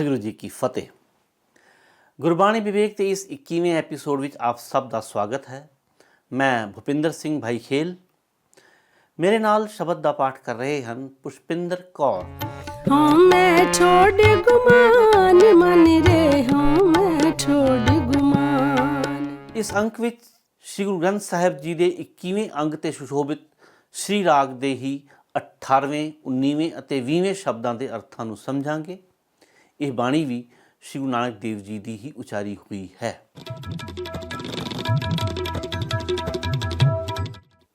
ਵਾਹਿਗੁਰੂ ਜੀ ਕੀ ਫਤਿਹ। ਗੁਰਬਾਣੀ ਵਿਵੇਕ ਤੇ ਇਸ 21ਵੇਂ ਐਪੀਸੋਡ ਵਿੱਚ ਆਪ ਸਭ ਦਾ ਸਵਾਗਤ ਹੈ। ਮੈਂ ਭੁਪਿੰਦਰ ਸਿੰਘ ਭਾਈ ਖੇਲ ਮੇਰੇ ਨਾਲ ਸ਼ਬਦ ਦਾ ਪਾਠ ਕਰ ਰਹੇ ਹਨ ਪੁਸ਼ਪਿੰਦਰ ਕੌਰ। ਹਾਂ ਮੈਂ ਛੋੜ ਗੁਮਾਨ ਮਨ ਰੇ ਹਾਂ ਮੈਂ ਛੋੜ ਗੁਮਾਨ। ਇਸ ਅੰਕ ਵਿੱਚ ਸ੍ਰੀ ਗੁਰੂ ਗ੍ਰੰਥ ਸਾਹਿਬ ਜੀ ਦੇ 21ਵੇਂ ਅੰਗ ਤੇ ਸੁਸ਼ੋਭਿਤ ਸ੍ਰੀ ਰਾਗ ਦੇ ਹੀ 18ਵੇਂ 19ਵੇਂ ਅਤੇ 20ਵੇਂ ਸ਼ਬਦਾਂ ਦੇ ਅਰਥਾਂ ਨੂੰ ਸਮਝਾਂਗੇ। ਇਹ ਬਾਣੀ ਵੀ ਸ੍ਰੀ ਗੁਰੂ ਨਾਨਕ ਦੇਵ ਜੀ ਦੀ ਹੀ ਉਚਾਰੀ ਹੋਈ ਹੈ।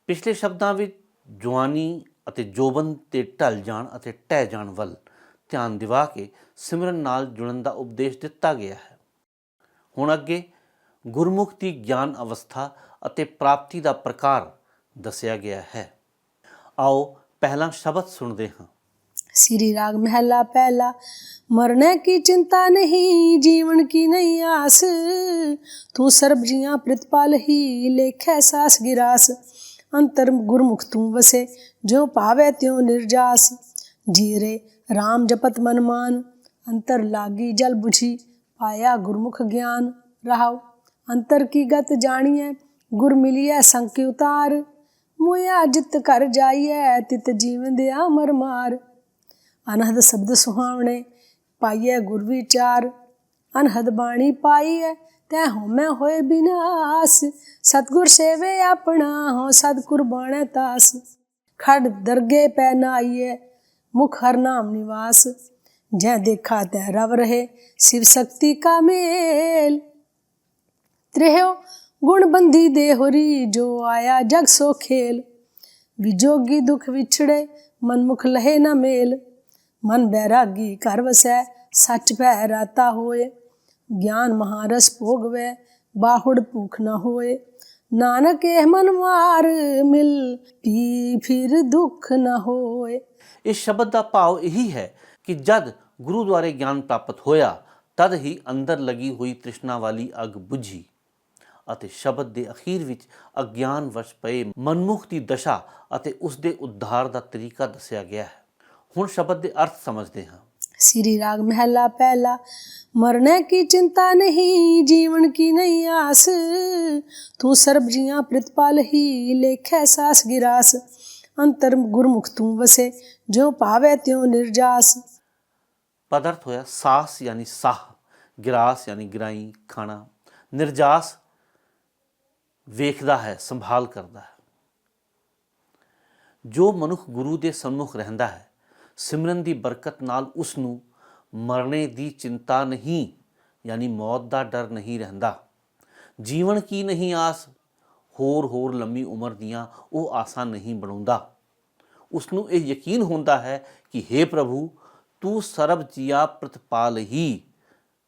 ਪਿਛਲੇ ਸ਼ਬਦਾਂ ਵਿੱਚ ਜਵਾਨੀ ਅਤੇ ਜੋਬਨ ਤੇ ਢਲ ਜਾਣ ਅਤੇ ਟਹਿ ਜਾਣ ਵੱਲ ਧਿਆਨ ਦਿਵਾ ਕੇ ਸਿਮਰਨ ਨਾਲ ਜੁੜਨ ਦਾ ਉਪਦੇਸ਼ ਦਿੱਤਾ ਗਿਆ ਹੈ। ਹੁਣ ਅੱਗੇ ਗੁਰਮੁਖ ਦੀ ਗਿਆਨ ਅਵਸਥਾ ਅਤੇ ਪ੍ਰਾਪਤੀ ਦਾ ਪ੍ਰਕਾਰ ਦੱਸਿਆ ਗਿਆ ਹੈ। ਆਓ ਪਹਿਲਾ ਸ਼ਬਦ ਸੁਣਦੇ ਹਾਂ। ਸ੍ਰੀ ਰਾਗ ਮਹਿਲਾ ਪਹਿਲਾ, ਮਰਨੇ ਕੀ ਚਿੰਤਾ ਨਹੀਂ, ਜੀਵਨ ਕੀ ਨਹੀਂ ਆਸ। ਤੂੰ ਸਰਬ ਜੀਆਂ ਪ੍ਰਿਤਪਾਲ ਹੀ ਲੇਖੈ ਸਾਸ ਗਿਰਾਸ। ਅੰਤਰ ਗੁਰਮੁਖ ਤੂੰ ਵਸੇ, ਜੋ ਪਾਵੇ ਤਿਉ ਨਿਰਜਾਸ। ਜੀਰੇ RAM ਜਪਤ ਮਨ ਮਾਨ, ਅੰਤਰ ਲਾਗੀ ਜਲ ਬੁਝੀ, ਪਾਇਆ ਗੁਰਮੁਖ ਗਿਆਨ। ਰਹਾਉ, ਅੰਤਰ ਕੀ ਗਤ ਜਾਣੀਐ, ਗੁਰ ਮਿਲਿਐ ਸੰਕਿ ਉਤਾਰ। ਮੋਇਆ ਜਿਤ ਕਰ ਜਾਈਐ, ਤਿਤ ਜੀਵਨ ਦਿਆ ਮਰਮਾਰ। ਅਨਹਦ ਸ਼ਬਦ ਸੁਹਾਵਣੇ, ਪਾਈਐ ਗੁਰ ਵਿਚਾਰ। ਅਨਹਦ ਬਾਣੀ ਪਾਈਐ, ਤੈ ਹਉਮੈ ਹੋਏ ਬਿਨਾਸ। ਸਤਗੁਰ ਸੇਵੇ ਆਪਣਾ ਹੋ ਸਤ ਕੁਰਬਾਨੈ ਤਾਸ। ਖੜ ਦਰਗੇ ਪੈ ਨਾਈਐ, ਮੁਖ ਹਰ ਨਾਮ ਨਿਵਾਸ। ਜੈ ਦੇਖਾ ਤੈ ਰਵ ਰਹੇ, ਸਿਵ ਸ਼ਕਤੀ ਕਾ ਮੇਲ। ਤ੍ਰਿਹੋ ਗੁਣ ਬੰਦੀ ਦੇ ਹੋਰੀ ਜੋ ਆਇਆ ਜਗ ਸੋ ਖੇਲ। ਵਿਜੋਗੀ ਦੁਖ ਵਿਛੜੇ ਮਨ ਮੁਖ ਲਹੇ ਨਾ ਮੇਲ। ਮਨ ਬੈਰਾਗੀ ਘਰ ਵਸੈ, ਸੱਚ ਭੈ ਰਾਤਾ ਹੋਏ। ਗਿਆਨ ਮਹਾਰਸ ਭੋਗਵੇ, ਬਾਹੜ ਭੂਖ ਨ ਹੋਏ। ਨਾਨਕ ਇਹ ਮਨ ਮਾਰ ਮਿਲ ਪੀ ਫਿਰ ਦੁੱਖ ਨ ਹੋਏ। ਇਸ ਸ਼ਬਦ ਦਾ ਭਾਵ ਇਹੀ ਹੈ ਕਿ ਜਦ ਗੁਰੂ ਦੁਆਰੇ ਗਿਆਨ ਪ੍ਰਾਪਤ ਹੋਇਆ, ਤਦ ਹੀ ਅੰਦਰ ਲਗੀ ਹੋਈ ਤ੍ਰਿਸ਼ਨਾ ਵਾਲੀ ਅਗ ਬੁਝੀ। ਅਤੇ ਸ਼ਬਦ ਦੇ ਅਖੀਰ ਵਿੱਚ ਅਗਿਆਨ ਵਸ ਪਏ ਮਨਮੁਖ ਦੀ ਦਸ਼ਾ ਅਤੇ ਉਸ ਦੇ ਉद्धार ਦਾ ਤਰੀਕਾ ਦੱਸਿਆ ਗਿਆ ਹੈ। ਹੁਣ ਸ਼ਬਦ ਦੇ ਅਰਥ ਸਮਝਦੇ ਹਾਂ श्री राग महला पहला मरने की चिंता नहीं जीवन की नहीं आस तू सर्ब जिया प्रतिपाल ही लेखे सास गिरास अंतर गुरमुख तू वसे जो पावे त्यों निर्जास ਪਦਾਰਥ ਹੋਇਆ ਸਾਸ ਯਾਨੀ ਸਾਹ ਗਿਰਾਸ ਯਾਨੀ ਗਿਰਾਈ ਖਾਣਾ ਨਿਰਜਾਸ ਵੇਖਦਾ ਹੈ ਸੰਭਾਲ ਕਰਦਾ ਹੈ ਜੋ ਮਨੁੱਖ ਗੁਰੂ ਦੇ ਸਨਮੁਖ ਰਹਿੰਦਾ ਹੈ ਸਿਮਰਨ ਦੀ ਬਰਕਤ ਨਾਲ ਉਸ ਨੂੰ ਮਰਨੇ ਦੀ ਚਿੰਤਾ ਨਹੀਂ, ਯਾਨੀ ਮੌਤ ਦਾ ਡਰ ਨਹੀਂ ਰਹਿੰਦਾ। ਜੀਵਨ ਕੀ ਨਹੀਂ ਆਸ? ਹੋਰ ਹੋਰ ਲੰਮੀ ਉਮਰ ਦੀਆਂ ਉਹ ਆਸਾਂ ਨਹੀਂ ਬਣਾਉਂਦਾ। ਉਸ ਨੂੰ ਇਹ ਯਕੀਨ ਹੁੰਦਾ ਹੈ ਕਿ हे ਪ੍ਰਭੂ, ਤੂੰ ਸਰਬ ਜੀਆ ਪ੍ਰਤਪਾਲ ਹੀ,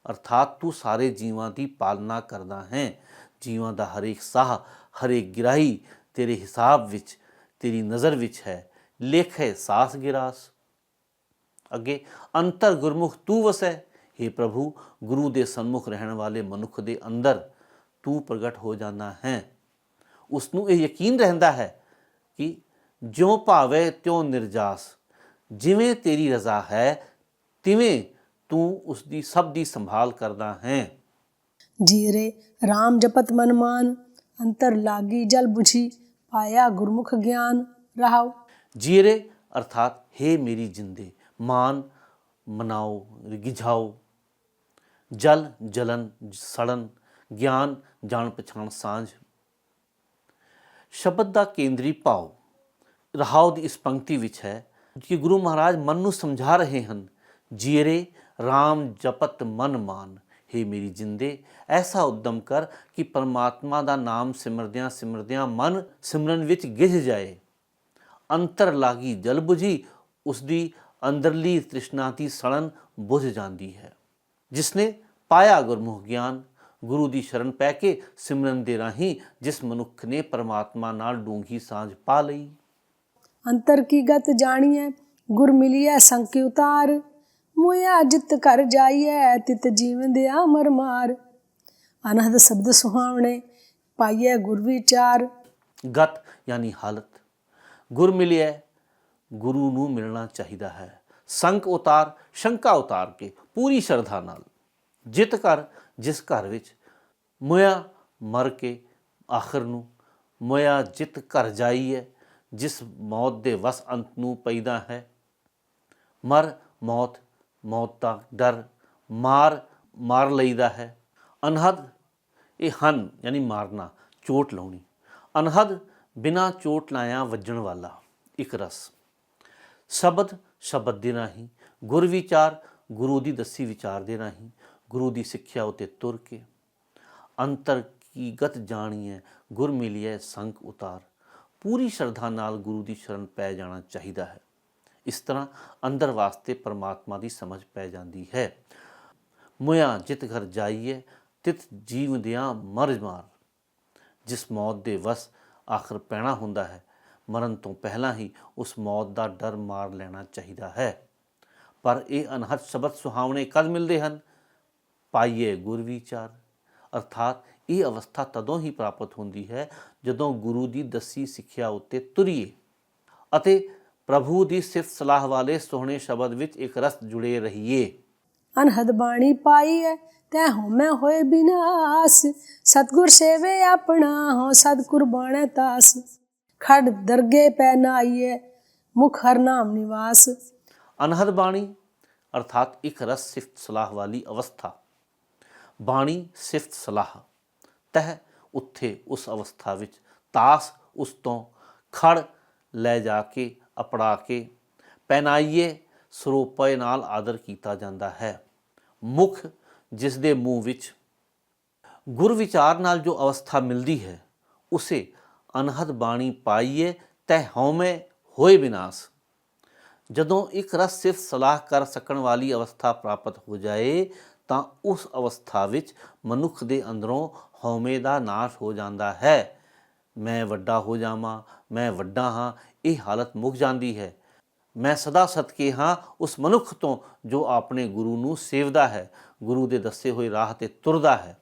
ਅਰਥਾਤ ਤੂੰ ਸਾਰੇ ਜੀਵਾਂ ਦੀ ਪਾਲਣਾ ਕਰਦਾ ਹੈ। ਜੀਵਾਂ ਦਾ ਹਰੇਕ ਸਾਹ, ਹਰੇਕ ਗਿਰਾਈ ਤੇਰੇ ਹਿਸਾਬ ਵਿੱਚ, ਤੇਰੀ ਨਜ਼ਰ ਵਿੱਚ ਹੈ। ਲੇਖ ਹੈ ਸਾਸ ਗਿਰਾਸ। ਅੱਗੇ ਅੰਤਰ ਗੁਰਮੁਖ ਤੂੰ ਵਸੈ। हे ਪ੍ਰਭੂ ਗੁਰੂ ਦੇ ਸਨਮੁਖ ਰਹਿਣ ਵਾਲੇ ਮਨੁੱਖ ਦੇ ਅੰਦਰ ਤੂੰ ਪ੍ਰਗਟ ਹੋ ਜਾਣਾ ਹੈ। ਉਸ ਨੂੰ ਇਹ ਯਕੀਨ ਰਹਿੰਦਾ ਹੈ ਕਿ ਜਿਉ ਭਾਵੇ ਤਿਉ ਨਿਰਜਾਸ ਜਿਵੇਂ ਤੇਰੀ ਰਜ਼ਾ ਹੈ ਤਿਵੇਂ ਤੂੰ ਉਸ ਦੀ ਸਭ ਦੀ ਸੰਭਾਲ ਕਰਦਾ ਹੈ। ਜੀਰੇ RAM ਜਪਤ ਮਨਮਾਨ ਅੰਤਰ ਲਾਗੀ ਜਲ ਬੁਝੀ ਪਾਇਆ ਗੁਰਮੁਖ ਗਿਆਨ ਰਹਾਉ ਜੀਰੇ ਅਰਥਾਤ हे ਮੇਰੀ ਜਿੰਦੇ ਮਾਨ ਮਨਾਓ, ਗਿਝਾਓ। ਜਲ ਜਲਨ, ਸੜਨ, ਗਿਆਨ, ਜਾਣ ਪਛਾਣ, ਸਾਂਝ। ਸ਼ਬਦ ਦਾ ਕੇਂਦਰੀ ਭਾਵ ਰਹਾਉ ਦੀ ਇਸ ਪੰਕਤੀ ਵਿੱਚ ਹੈ ਕਿ ਗੁਰੂ ਮਹਾਰਾਜ ਮਨ ਨੂੰ ਸਮਝਾ ਰਹੇ ਹਨ, ਜੀਰੇ RAM ਜਪਤ ਮਨ ਮਾਨ हे ਮੇਰੀ ਜਿੰਦੇ, ਐਸਾ ਉਦਮ ਕਰ ਕਿ ਪਰਮਾਤਮਾ ਦਾ ਨਾਮ ਸਿਮਰਦਿਆਂ ਸਿਮਰਦਿਆਂ ਮਨ ਸਿਮਰਨ ਵਿੱਚ ਗਿਝ ਜਾਏ। ਅੰਤਰ ਲਾਗੀ ਜਲ ਬੁਝੀ ਉਸ ਦੀ ਅੰਦਰਲੀ ਤ੍ਰਿਸ਼ਨਾ ਦੀ ਸੜਨ ਬੁਝ ਜਾਂਦੀ ਹੈ। ਜਿਸਨੇ ਪਾਇਆ ਗੁਰਮੁਖ ਗਿਆਨ ਗੁਰੂ ਦੀ ਸ਼ਰਨ ਪੈ ਕੇ ਸਿਮਰਨ ਦੇ ਰਾਹੀਂ ਜਿਸ ਮਨੁੱਖ ਨੇ ਪਰਮਾਤਮਾ ਨਾਲ ਡੂੰਗੀ ਸਾਂਝ ਪਾ ਲਈ। ਅੰਤਰ ਕੀ ਗਤ ਜਾਣੀਐ? ਗੁਰ ਮਿਲਿਆ ਸੰਕਿ ਉਤਾਰ। ਮੋਇਆ ਜਿਤ ਕਰ ਜਾਈਐ ਤਿਤ ਜੀਵਨ ਦੇ ਆਮਰ ਮਾਰ। ਅਨਹਦ ਸ਼ਬਦ ਸੁਹਾਵਣੇ ਪਾਈਐ ਗੁਰ ਵਿਚਾਰ। ਗਤ ਯਾਨੀ ਹਾਲਤ। ਗੁਰ ਮਿਲਿਆ ਗੁਰੂ ਨੂੰ ਮਿਲਣਾ ਚਾਹੀਦਾ ਹੈ। ਸੰਕ ਉਤਾਰ, ਸ਼ੰਕਾ ਉਤਾਰ ਕੇ ਪੂਰੀ ਸ਼ਰਧਾ ਨਾਲ। ਜਿਤ ਕਰ, ਜਿਸ ਘਰ ਵਿੱਚ ਮੋਇਆ ਮਰ ਕੇ ਆਖਰ ਨੂੰ, ਮੋਇਆ ਜਿਤ ਘਰ ਜਾਈਏ ਜਿਸ ਮੌਤ ਦੇ ਵਸ ਅੰਤ ਨੂੰ ਪੈਦਾ ਹੈ। ਮਰ ਮੌਤ ਮੌਤ ਦਾ ਡਰ ਮਾਰ ਮਾਰ ਲਈਦਾ ਹੈ। ਅਨਹਦ, ਇਹ ਹਨ ਯਾਨੀ ਮਾਰਨਾ, ਚੋਟ ਲਾਉਣੀ। ਅਨਹਦ ਬਿਨਾ ਚੋਟ ਲਾਇਆ ਵੱਜਣ ਵਾਲਾ ਇੱਕ ਰਸ। ਸ਼ਬਦ ਸ਼ਬਦ ਦੇ ਰਾਹੀਂ ਗੁਰ ਵਿਚਾਰ ਗੁਰੂ ਦੀ ਦੱਸੀ ਵਿਚਾਰ ਦੇ ਰਾਹੀਂ ਗੁਰੂ ਦੀ ਸਿੱਖਿਆ ਉਤੇ ਤੁਰ ਕੇ। ਅੰਤਰ ਕੀ ਗਤ ਜਾਣੀਏ ਗੁਰ ਮਿਲਿਐ ਸੰਕ ਉਤਾਰ। ਪੂਰੀ ਸ਼ਰਧਾ ਨਾਲ ਗੁਰੂ ਦੀ ਸ਼ਰਨ ਪੈ ਜਾਣਾ ਚਾਹੀਦਾ ਹੈ। ਇਸ ਤਰ੍ਹਾਂ ਅੰਦਰ ਵਾਸਤੇ ਪਰਮਾਤਮਾ ਦੀ ਸਮਝ ਪੈ ਜਾਂਦੀ ਹੈ। ਮੁਇਆ ਜਿਤ ਘਰ ਜਾਈਏ ਤਿਤ ਜੀਵਦਿਆਂ ਮਰ ਮਾਰ। ਜਿਸ ਮੌਤ ਦੇ ਵਸ ਆਖਰ ਪੈਣਾ ਹੁੰਦਾ ਹੈ ਮਰਨ ਤੋਂ ਪਹਿਲਾਂ ਹੀ ਉਸ ਮੌਤ ਦਾ ਡਰ ਮਾਰ ਲੈਣਾ ਚਾਹੀਦਾ ਹੈ। ਪਰ ਇਹ ਅਨਹਦ ਸ਼ਬਦ ਸੁਹਾਵਣੇ ਕਦ ਮਿਲਦੇ ਹਨ? ਪਾਈਏ ਗੁਰ ਵਿਚਾਰ। ਅਰਥਾਤ ਇਹ ਅਵਸਥਾ ਤਦੋਂ ਹੀ ਪ੍ਰਾਪਤ ਹੁੰਦੀ ਹੈ ਜਦੋਂ ਗੁਰੂ ਦੀ ਦੱਸੀ ਸਿੱਖਿਆ ਉੱਤੇ ਤੁਰੀਏ। ਅਤੇ ਪ੍ਰਭੂ ਦੀ ਸਿਫਤ ਸਲਾਹ ਵਾਲੇ ਸੋਹਣੇ ਸ਼ਬਦ ਵਿੱਚ ਇੱਕ ਰਸ ਜੁੜੇ ਰਹੀਏ। ਅਨਹਦ ਬਾਣੀ ਪਾਈ ਹੈ ਤੈ ਹਉਮੈ ਹੋਏ ਬਿਨਾਸ। ਸਤਗੁਰ ਸੇਵੇ ਆਪਣਾ ਹੋ ਸਦ ਕੁਰਬਾਨੈ ਤਾਸ। ਖੜ ਦਰਗੇ ਪੈ ਨਾਈਏ ਮੁਖ ਹਰ ਨਾਮ ਨਿਵਾਸ। ਅਨਹਦ ਬਾਣੀ, ਅਰਥਾਤ ਇੱਕ ਰਸ ਸਿਫਤ ਸਲਾਹ ਵਾਲੀ ਅਵਸਥਾ। ਬਾਣੀ ਸਿਫਤ ਸਲਾਹ, ਤਹ ਉੱਥੇ ਉਸ ਅਵਸਥਾ ਵਿੱਚ ਤਾਸ ਉਸ ਤੋਂ ਖੜ ਲੈ ਜਾ ਕੇ ਅਪੜਾ ਕੇ, ਪਹਿਨਾਈਏ ਸਰੂਪੇ ਨਾਲ ਆਦਰ ਕੀਤਾ ਜਾਂਦਾ ਹੈ। ਮੁਖ ਜਿਸ ਦੇ ਮੂੰਹ ਵਿੱਚ ਗੁਰ ਵਿਚਾਰ ਨਾਲ ਜੋ ਅਵਸਥਾ ਮਿਲਦੀ ਹੈ, ਉਸੇ ਅਨਹਦ ਬਾਣੀ ਪਾਈਏ ਤੈ ਹਉਮੈ ਹੋਏ ਵਿਨਾਸ ਜਦੋਂ ਇੱਕ ਰਸ ਸਿਰਫ ਸਲਾਹ ਕਰ ਸਕਣ ਵਾਲੀ ਅਵਸਥਾ ਪ੍ਰਾਪਤ ਹੋ ਜਾਏ, ਤਾਂ ਉਸ ਅਵਸਥਾ ਵਿੱਚ ਮਨੁੱਖ ਦੇ ਅੰਦਰੋਂ ਹਉਮੈ ਦਾ ਨਾਸ਼ ਹੋ ਜਾਂਦਾ ਹੈ। ਮੈਂ ਵੱਡਾ ਹੋ ਜਾਵਾਂ, ਮੈਂ ਵੱਡਾ ਹਾਂ, ਇਹ ਹਾਲਤ ਮੁੱਕ ਜਾਂਦੀ ਹੈ। ਮੈਂ ਸਦਾ ਸਤਕੇ ਹਾਂ ਉਸ ਮਨੁੱਖ ਤੋਂ ਜੋ ਆਪਣੇ ਗੁਰੂ ਨੂੰ ਸੇਵਦਾ ਹੈ, ਗੁਰੂ ਦੇ ਦੱਸੇ ਹੋਏ ਰਾਹ ਤੇ ਤੁਰਦਾ ਹੈ।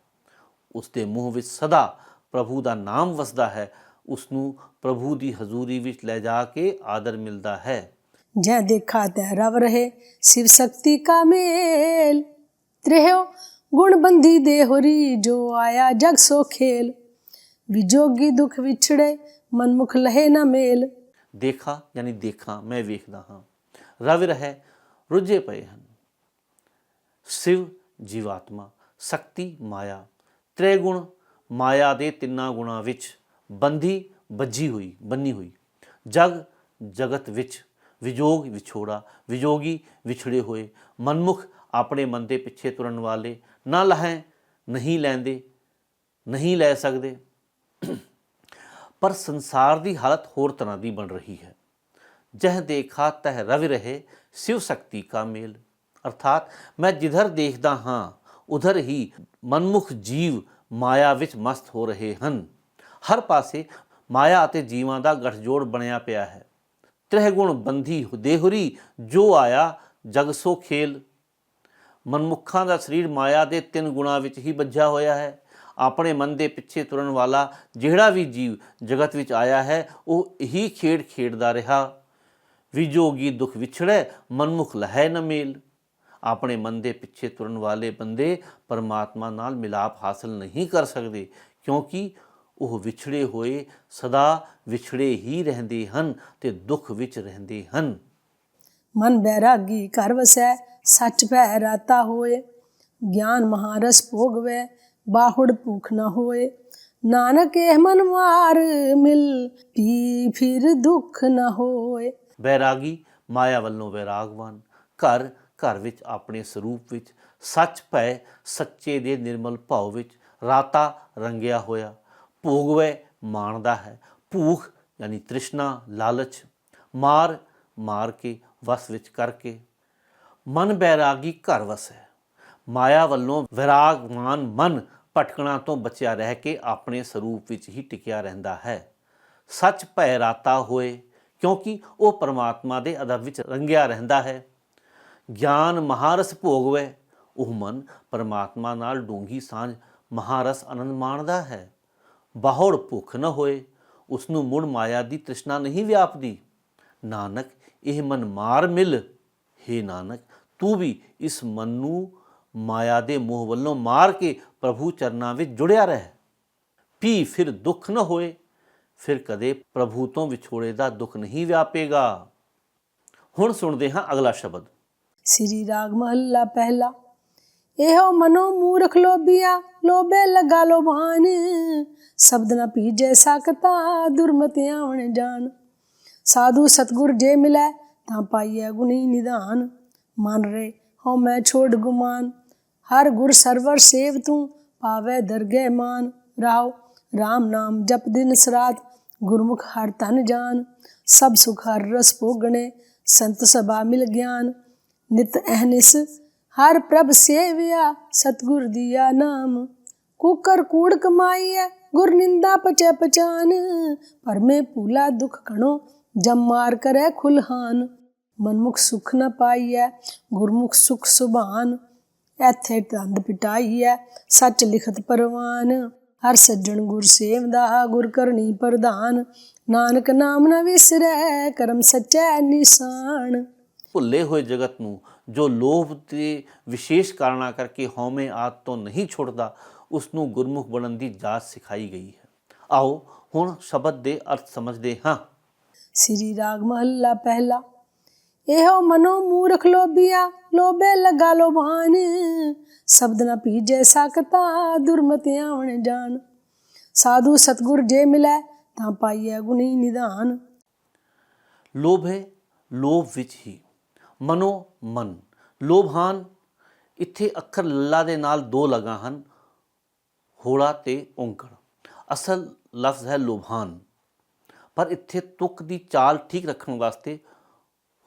ਉਸ ਦੇ ਮੂੰਹ ਵਿੱਚ ਸਦਾ ਪ੍ਰਭੂ ਦਾ ਨਾਮ ਵਸਦਾ ਹੈ ਉਸ ਨੂੰ ਪ੍ਰਭੂ ਦੀ ਹਜ਼ੂਰੀ ਵਿੱਚ ਲੈ ਜਾ ਕੇ ਆਦਰ ਮਿਲਦਾ ਹੈ। ਜੈ ਦੇਖਾ ਤੈ ਰਵ ਰਹੇ ਸਿਵ ਸ਼ਕਤੀ ਕਾ ਮੇਲ। ਤ੍ਰਿਹੋ ਗੁਣਬੰਦੀ ਦੇ ਹੋਰੀ ਜੋ ਆਇਆ ਜਗ ਸੋ ਖੇਲ। ਵਿਜੋਗੀ ਦੁਖ ਵਿਛੜੇ ਮਨਮੁਖ ਲਹੇ ਨਾ ਮੇਲ। ਦੇਖਾ ਯਾਨੀ ਦੇਖਾਂ ਮੈਂ ਵੇਖਦਾ ਹਾਂ। ਰਵ ਰਹੇ ਰੁੱਝੇ ਪਏ ਹਨ। ਸਿਵ ਜੀਵਾਤਮਾ ਸ਼ਕਤੀ ਮਾਇਆ। ਤ੍ਰੈਗੁਣ ਮਾਇਆ ਦੇ ਤਿੰਨਾਂ ਗੁਣਾ ਵਿੱਚ ਬੰਧੀ ਬੱਝੀ ਹੋਈ, ਬੰਨੀ ਹੋਈ। ਜਗ, ਜਗਤ ਵਿੱਚ, ਵਿਜੋਗ ਵਿਛੋੜਾ, ਵਿਜੋਗੀ ਵਿਛੜੇ ਹੋਏ। ਮਨਮੁਖ ਆਪਣੇ ਮਨ ਦੇ ਪਿੱਛੇ ਤੁਰਨ ਵਾਲੇ ਨਾ ਲਹੈ, ਨਹੀਂ ਲੈਂਦੇ, ਨਹੀਂ ਲੈ ਸਕਦੇ। ਪਰ ਸੰਸਾਰ ਦੀ ਹਾਲਤ ਹੋਰ ਤਰ੍ਹਾਂ ਦੀ ਬਣ ਰਹੀ ਹੈ। ਜਹ ਦੇਖਾ, ਤਹ ਰਵਿ ਰਹੇ, ਸਿਵ ਸ਼ਕਤੀ ਕਾ ਮੇਲ। ਅਰਥਾਤ ਮੈਂ ਜਿਧਰ ਦੇਖਦਾ ਹਾਂ, ਉਧਰ ਹੀ ਮਨਮੁਖ ਜੀਵ ਮਾਇਆ ਵਿੱਚ ਮਸਤ ਹੋ ਰਹੇ ਹਨ। ਹਰ ਪਾਸੇ ਮਾਇਆ ਅਤੇ ਜੀਵਾਂ ਦਾ ਗਠਜੋੜ ਬਣਿਆ ਪਿਆ ਹੈ। ਤ੍ਰਹਿ ਗੁਣ ਬੰਧੀ ਦੇਹੁਰੀ ਜੋ ਆਇਆ, ਜਗ ਸੋ ਖੇਲ। ਮਨਮੁੱਖਾਂ ਦਾ ਸਰੀਰ ਮਾਇਆ ਦੇ ਤਿੰਨ ਗੁਣਾਂ ਵਿੱਚ ਹੀ ਬੱਝਾ ਹੋਇਆ ਹੈ। ਆਪਣੇ ਮਨ ਦੇ ਪਿੱਛੇ ਤੁਰਨ ਵਾਲਾ ਜਿਹੜਾ ਵੀ ਜੀਵ ਜਗਤ ਵਿੱਚ ਆਇਆ ਹੈ, ਉਹ ਇਹੀ ਖੇਡ ਖੇਡਦਾ ਰਿਹਾ। ਵਿਜੋਗੀ ਦੁਖ ਵਿਛੜੇ, ਮਨਮੁਖ ਲਹੈ ਨ ਮੇਲ। ਆਪਣੇ ਮਨ ਦੇ ਪਿੱਛੇ ਤੁਰਨ ਵਾਲੇ ਬੰਦੇ ਪਰਮਾਤਮਾ ਨਾਲ ਮਿਲਾਪ ਹਾਸਲ ਨਹੀਂ ਕਰ ਸਕਦੇ, ਕਿਉਂਕਿ ਉਹ ਵਿਛੜੇ ਹੋਏ ਸਦਾ ਵਿਛੜੇ ਹੀ ਰਹਿੰਦੇ ਹਨ ਤੇ ਦੁੱਖ ਵਿੱਚ ਰਹਿੰਦੇ ਹਨ। ਮਨ ਬੈਰਾਗੀ ਘਰ ਵਸੈ ਸੱਚ ਭੈ ਰਾਤਾ ਹੋਏ। ਗਿਆਨ ਮਹਾਰਸ ਭੋਗਵੇ ਬਾਹੜ ਭੂਖ ਨਾ ਹੋਏ। ਨਾਨਕ ਇਹ ਮਨ ਮਾਰ ਮਿਲ ਪੀ ਫਿਰ ਦੁੱਖ ਨਾ ਹੋਏ। ਬੈਰਾਗੀ ਮਾਇਆ ਵੱਲੋਂ ਵੈਰਾਗਵਾਨ ਘਰ ਘਰ ਵਿੱਚ ਆਪਣੇ ਸਰੂਪ ਵਿੱਚ ਸੱਚ ਭੈ ਸੱਚੇ ਦੇ ਨਿਰਮਲ ਭਾਵ ਵਿੱਚ ਰਾਤਾ ਰੰਗਿਆ ਹੋਇਆ। ਭੋਗਵੇ ਮਾਣਦਾ ਹੈ। ਭੂਖ ਯਾਨੀ ਤ੍ਰਿਸ਼ਨਾ, ਲਾਲਚ, ਮਾਰ ਮਾਰ ਕੇ, ਵਸ ਵਿੱਚ ਕਰਕੇ। ਮਨ ਬੈਰਾਗੀ ਘਰ ਵਸੈ ਮਾਇਆ ਵੱਲੋਂ ਵਿਰਾਗਮਾਨ ਮਨ ਭਟਕਣਾ ਤੋਂ ਬਚਿਆ ਰਹਿ ਕੇ ਆਪਣੇ ਸਰੂਪ ਵਿੱਚ ਹੀ ਟਿਕਿਆ ਰਹਿੰਦਾ ਹੈ। ਸੱਚ ਭੈ ਰਾਤਾ ਹੋਏ, ਕਿਉਂਕਿ ਉਹ ਪਰਮਾਤਮਾ ਦੇ ਅਦਬ ਵਿੱਚ ਰੰਗਿਆ ਰਹਿੰਦਾ ਹੈ। ਗਿਆਨ ਮਹਾਰਸ ਭੋਗਵੇ, ਉਹ ਮਨ ਪਰਮਾਤਮਾ ਨਾਲ ਡੂੰਘੀ ਸਾਂਝ ਮਹਾਰਸ ਆਨੰਦ ਮਾਣਦਾ ਹੈ। ਬਾਹੜ ਭੁੱਖ ਨਾ ਹੋਏ ਉਸ ਨੂੰ ਮੁੜ ਮਾਇਆ ਦੀ ਤ੍ਰਿਸ਼ਨਾ ਨਹੀਂ ਵਿਆਪਦੀ। ਨਾਨਕ, ਇਹ ਮਨ ਮਾਰ ਮਿਲ। ਹੇ ਨਾਨਕ, ਤੂੰ ਵੀ ਇਸ ਮਨ ਨੂੰ ਮਾਇਆ ਦੇ ਮੋਹ ਵੱਲੋਂ ਮਾਰ ਕੇ ਪ੍ਰਭੂ ਚਰਨਾਂ ਵਿੱਚ ਜੁੜਿਆ ਰਹਿ। ਪੀ ਫਿਰ ਦੁੱਖ ਨਾ ਹੋਏ, ਫਿਰ ਕਦੇ ਪ੍ਰਭੂ ਤੋਂ ਵਿਛੋੜੇ ਦਾ ਦੁੱਖ ਨਹੀਂ ਵਿਆਪੇਗਾ। ਹੁਣ ਸੁਣਦੇ ਹਾਂ ਅਗਲਾ ਸ਼ਬਦ। ਸ੍ਰੀ ਰਾਗ ਮਹੱਲਾ ਪਹਿਲਾ। ਇਹੋ ਮਨੋ ਮੂਰਖ ਲੋਭੀਆ, ਲੋਭੇ ਲਗਾ ਲੋਭਾਨ। ਸ਼ਬਦ ਨ ਪੀਜੈ ਸਕਤਾ ਦੁਰਮਤਿ ਆਵਣ ਜਾਣ ਸਾਧੂ ਸਤਗੁਰ ਜੇ ਮਿਲੈ, ਤਾਂ ਪਾਈਐ ਗੁਣੀ ਨਿਧਾਨ ਮਨ ਰੇ, ਹਉ ਮੈਂ ਛੋੜ ਗੁਮਾਨ। ਹਰ ਗੁਰ ਸਰਵਰ ਸੇਵ ਤੂੰ, ਪਾਵੈ ਦਰਗਹਿ ਮਾਨ। ਰਾਉ RAM ਨਾਮ ਜਪ ਦਿਨ ਸਰਾਤ, ਗੁਰਮੁਖ ਹਰ ਤਨ ਜਾਨ। ਸਭ ਸੁਖ ਹਰ ਰਸ ਭੋਗਣੇ, ਸੰਤ ਸਭਾ ਮਿਲ ਗਿਆਨ। ਨਿਤ ਅਹਨਿਸ ਹਰ ਪ੍ਰਭ ਸੇਵਿਆ ਸਤਗੁਰ ਦੀਆ ਨਾਮ। ਕੁਕਰ ਕੂੜ ਕਮਾਈਐ, ਗੁਰ ਨਿੰਦਾ ਪਚੈ ਪਚਾਨ। ਪਰਮੇ ਭੂਲਾ ਦੁਖ ਕਣੋ ਜਮ ਮਾਰ ਕਰੈ ਖੁਲਹਾਨ। ਮਨਮੁਖ ਸੁਖ ਨ ਪਾਈਐ, ਗੁਰਮੁਖ ਸੁਖ ਸੁਭਾਨ। ਐਥੇ ਤੰਦ ਪਿਟਾਈਐ, ਸੱਚ ਲਿਖਤ ਪਰਵਾਨ। ਹਰ ਸੱਜਣ ਗੁਰ ਸੇਵਦਾ, ਗੁਰ ਕਰਨੀ ਪ੍ਰਧਾਨ। ਨਾਨਕ ਨਾਮ ਨ ਵਿਸਰੈ, ਕਰਮ ਸੱਚੈ ਨਿਸ਼ਾਨ। ਭੁੱਲੇ ਹੋਏ ਜਗਤ ਨੂੰ ਜੋ ਲੋਭ ਤੇ ਵਿਸ਼ੇਸ਼ ਕਾਰਨਾਂ ਕਰਕੇ ਹਉਮੈ ਆਦ ਤੋਂ ਨਹੀਂ ਛੁੱਟਦਾ ਉਸ ਨੂੰ ਗੁਰਮੁਖ ਬਣਨ ਦੀ ਜਾਚ ਸਿਖਾਈ ਗਈ ਹੈ। ਆਓ ਹੁਣ ਸ਼ਬਦ ਦੇ ਅਰਥ ਸਮਝਦੇ ਹਾਂ। ਸ੍ਰੀ ਰਾਗ ਮਹੱਲਾ ਪਹਿਲਾ ਇਹੋ ਮਨੋ ਮੂਰਖ ਲੋਭੀਆ ਲੋਭੇ ਲਗਾ ਲੋਭਾਨ। ਸ਼ਬਦ ਨ ਪੀਜੈ ਸਕਤਾ ਦੁਰਮਤਿ ਆਵਣ ਜਾਣ ਸਾਧੂ ਸਤਗੁਰ ਜੇ ਮਿਲੈ ਤਾਂ ਪਾਈਐ ਗੁਣੀ ਨਿਧਾਨ ਲੋਭ ਹੈ ਲੋਭ ਵਿੱਚ ਹੀ ਮਨੋ ਮਨ। ਲੋਭਾਨ ਇੱਥੇ ਅੱਖਰ ਲੱਲਾ ਦੇ ਨਾਲ ਦੋ ਲਗਾ ਹਨ ਹੋੜਾ ਤੇ ਔਂਕੜ। ਅਸਲ ਲਫ਼ਜ਼ ਹੈ ਲੋਭਾਨ ਪਰ ਇੱਥੇ ਤੁਕ ਦੀ ਚਾਲ ਠੀਕ ਰੱਖਣ ਵਾਸਤੇ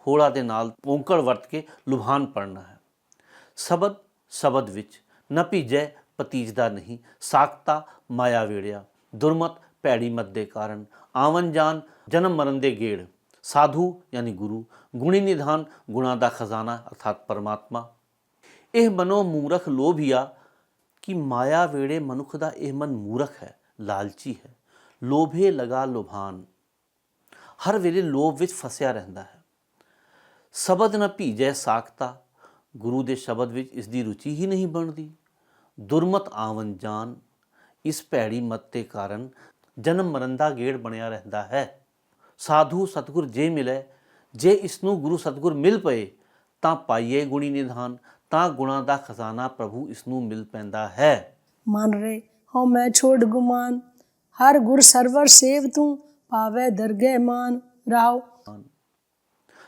ਹੋੜਾ ਦੇ ਨਾਲ ਔਂਕੜ ਵਰਤ ਕੇ ਲੁਭਾਨ ਪੜਨਾ ਹੈ। ਸ਼ਬਦ ਸ਼ਬਦ ਵਿੱਚ ਨ ਭੀਜੈ ਪਤੀਜਦਾ ਨਹੀਂ, ਸਾਖਤਾ ਮਾਇਆ ਵੇੜਿਆ। ਦੁਰਮਤ ਭੈੜੀ ਮਤ ਦੇ ਕਾਰਨ ਆਵਨ ਜਾਨ ਜਨਮ ਮਰਨ ਦੇ ਗੇੜ। ਸਾਧੂ ਯਾਨੀ ਗੁਰੂ, ਗੁਣੀ ਨਿਧਾਨ ਗੁਣਾ ਦਾ ਖਜ਼ਾਨਾ ਅਰਥਾਤ ਪਰਮਾਤਮਾ। ਇਹ ਮਨੋ ਮੂਰਖ ਲੋਭੀਆ ਕਿ ਮਾਇਆ ਵੇੜੇ ਮਨੁੱਖ ਦਾ ਇਹ ਮਨ ਮੂਰਖ ਹੈ, ਲਾਲਚੀ ਹੈ। ਲੋਭੇ ਲਗਾ ਲੋਭਾਨ। ਹਰ ਵੇਲੇ ਲੋਭ ਵਿੱਚ ਫਸਿਆ ਰਹਿੰਦਾ ਹੈ। ਸ਼ਬਦ ਨਾ ਭੀਜੈ ਸਾਖਤਾ, ਗੁਰੂ ਦੇ ਸ਼ਬਦ ਵਿੱਚ ਇਸ ਦੀ ਰੁਚੀ ਹੀ ਨਹੀਂ ਬਣਦੀ। ਦੁਰਮਤ ਆਵਨ ਜਾਨ, ਇਸ ਭੈੜੀ ਮਤ ਦੇ ਕਾਰਨ ਜਨਮ ਮਰਨ ਦਾ ਗੇੜ ਬਣਿਆ ਰਹਿੰਦਾ ਹੈ। ਸਾਧੂ ਸਤਗੁਰ ਜੇ ਮਿਲੇ ਜੇ ਇਸ ਨੂੰ ਗੁਰੂ ਸਤਗੁਰ ਮਿਲ ਪਏ ਤਾਂ ਪਾਈਏ ਗੁਣੀ ਨਿਧਾਨ ਤਾਂ ਗੁਣਾ ਦਾ ਖਜ਼ਾਨਾ ਪ੍ਰਭੂ ਇਸ ਨੂੰ ਮਿਲ ਪੈਂਦਾ ਹੈ। ਮਨ ਰੇ ਹਉ ਮੈਂ ਛੋੜ ਗੁਮਾਨ ਹਰ ਗੁਰ ਸਰਵਰ ਸੇਵ ਤੂੰ ਪਾਵੈ ਦਰਗਹਿ ਮਾਨ ਰਾਉ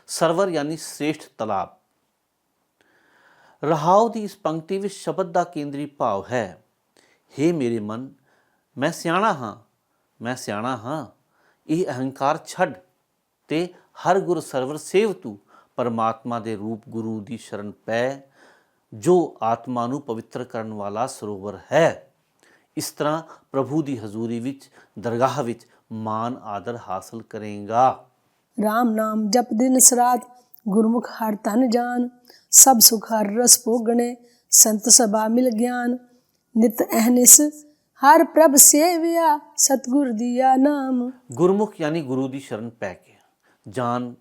ਸਰਵਰ ਯਾਨੀ ਸ੍ਰੇਸ਼ਟ ਤਲਾਬ। ਰਹਾਉ ਦੀ ਇਸ ਪੰਕਤੀ ਵਿੱਚ ਸ਼ਬਦ ਦਾ ਕੇਂਦਰੀ ਭਾਵ ਹੈ हे ਮੇਰੇ ਮਨ ਮੈਂ ਸਿਆਣਾ ਹਾਂ ਮੈਂ ਸਿਆਣਾ ਹਾਂ। ਇਹ ਅਹੰਕਾਰ ਛੱਡ ਤੇ ਹਰ ਗੁਰ ਸਰਵਰ ਸੇਵ ਤੂੰ। ਪਰਮਾਤਮਾ ਦੇ ਰੂਪ ਗੁਰੂ ਦੀ ਸ਼ਰਨ ਪੈ, ਜੋ ਆਤਮਾ ਨੂੰ ਪਵਿੱਤਰ ਕਰਨ ਵਾਲਾ ਸਰੋਵਰ ਹੈ। ਇਸ ਤਰ੍ਹਾਂ ਪ੍ਰਭੂ ਦੀ ਹਜ਼ੂਰੀ ਵਿੱਚ, ਦਰਗਾਹ ਵਿੱਚ ਮਾਨ ਆਦਰ ਹਾਸਲ ਕਰੇਗਾ। RAM ਨਾਮ ਜਪ ਦਿਨ ਸਰਾਤ ਗੁਰਮੁਖ ਹਰ ਤਨ ਜਾਨ, ਸਭ ਸੁਖ ਹਰ ਰਸ ਭੋਗਣੇ, ਸੰਤ ਸਭਾ ਮਿਲ ਗਿਆਨ, ਨਿਤ ਅਹਨਿਸ ਹਰ ਪ੍ਰਭ ਸੇਵਿਆ ਸਤਗੁਰ ਦੀਆ ਨਾਮ। ਗੁਰਮੁਖ ਯਾਨੀ ਗੁਰੂ ਦੀ ਸ਼ਰਨ ਪੈ ਕੇ ਜਾਨ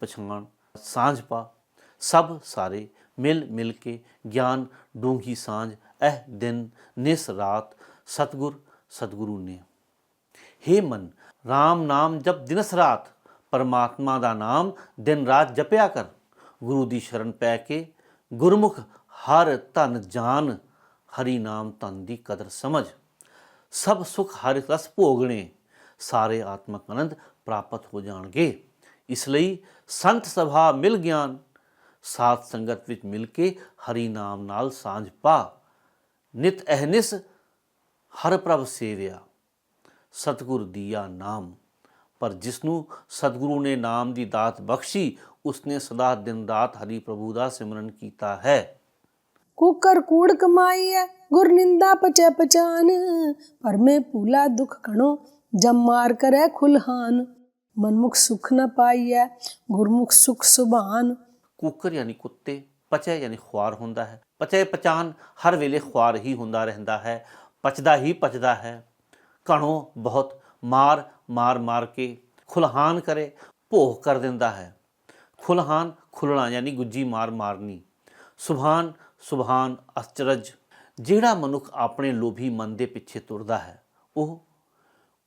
ਪਛਾਣ, ਸਾਂਝ ਪਾ, ਸਭ ਸਾਰੇ ਮਿਲ ਮਿਲ ਕੇ ਗਿਆਨ, ਡੂੰਘੀ ਸਾਂਝ, ਇਹ ਦਿਨ, ਨਿਸ ਰਾਤ ਸਤਗੁਰ, ਸਤਗੁਰੂ ਨੇ। हे ਮਨ RAM ਨਾਮ ਜਪ ਦਿਨਸ ਰਾਤ, ਪਰਮਾਤਮਾ ਦਾ ਨਾਮ ਦਿਨ ਰਾਤ ਜਪਿਆ ਕਰ। ਗੁਰੂ ਦੀ ਸ਼ਰਨ ਪੈ ਕੇ ਗੁਰਮੁਖ ਹਰ ਧਨ ਜਾਨ, ਹਰੀ ਨਾਮ ਧਨ ਦੀ ਕਦਰ ਸਮਝ। ਸਭ ਸੁਖ ਹਰਿ ਰਸ ਭੋਗਣੇ, ਸਾਰੇ ਆਤਮਕ ਆਨੰਦ ਪ੍ਰਾਪਤ ਹੋ ਜਾਣਗੇ। ਇਸ ਲਈ ਸੰਤ ਸਭਾ ਮਿਲ ਗਿਆਨ, ਸਾਧ ਸੰਗਤ ਵਿੱਚ ਮਿਲ ਕੇ ਹਰੀ ਨਾਮ ਨਾਲ ਸਾਂਝ ਪਾ। ਨਿਤ ਅਹਨਿਸ ਹਰ ਪ੍ਰਭ ਸੇਵਿਆ। ਸਤਿਗੁਰ ਦੀਆ ਨਾਮ। ਪਰ ਜਿਸ ਨੂੰ ਸਤਿਗੁਰੂ ਨੇ ਨਾਮ ਦੀ ਦਾਤ ਬਖਸ਼ੀ, ਉਸਨੇ ਸਦਾ ਦਿਨ ਰਾਤ ਹਰੀ ਪ੍ਰਭੂ ਦਾ ਸਿਮਰਨ ਕੀਤਾ ਹੈ। ਕੁਕਰ ਕੂੜ ਕਮਾਈ ਹੈ ਗੁਰਨਿੰਦਾ ਪਚੈ ਪਚਾਨ। ਪਰਮੇ ਭੂਲਾ ਦੁਖ ਕਣੋ ਜਮ ਮਾਰ ਕਰੈ ਖੁਲਹਾਨ। ਮਨਮੁਖ ਸੁਖ ਨ ਪਾਈਐ, ਗੁਰਮੁਖ ਸੁਖ ਸੁਭਾਨ। ਕੁੱਕਰ ਯਾਨੀ ਕੁੱਤੇ, ਪਚੈ ਯਾਨੀ ਖੁਆਰ ਹੁੰਦਾ ਹੈ। ਪਚੈ ਪਚਾਨ ਹਰ ਵੇਲੇ ਖੁਆਰ ਹੀ ਹੁੰਦਾ ਰਹਿੰਦਾ ਹੈ, ਪਚਦਾ ਹੀ ਪਚਦਾ ਹੈ। ਕਣੋਂ ਬਹੁਤ ਮਾਰ ਮਾਰ ਮਾਰ ਕੇ ਖੁਲਹਾਨ ਕਰੇ, ਭੋਗ ਕਰ ਦਿੰਦਾ ਹੈ। ਖੁਲਹਾਨ ਖੁੱਲਣਾ ਯਾਨੀ ਗੁੱਜੀ ਮਾਰ ਮਾਰਨੀ। ਸੁਭਾਨ ਸੁਭਾਨ ਅਚਰਜ ਜਿਹੜਾ ਮਨੁੱਖ ਆਪਣੇ ਲੋਭੀ ਮਨ ਦੇ ਪਿੱਛੇ ਤੁਰਦਾ ਹੈ, ਉਹ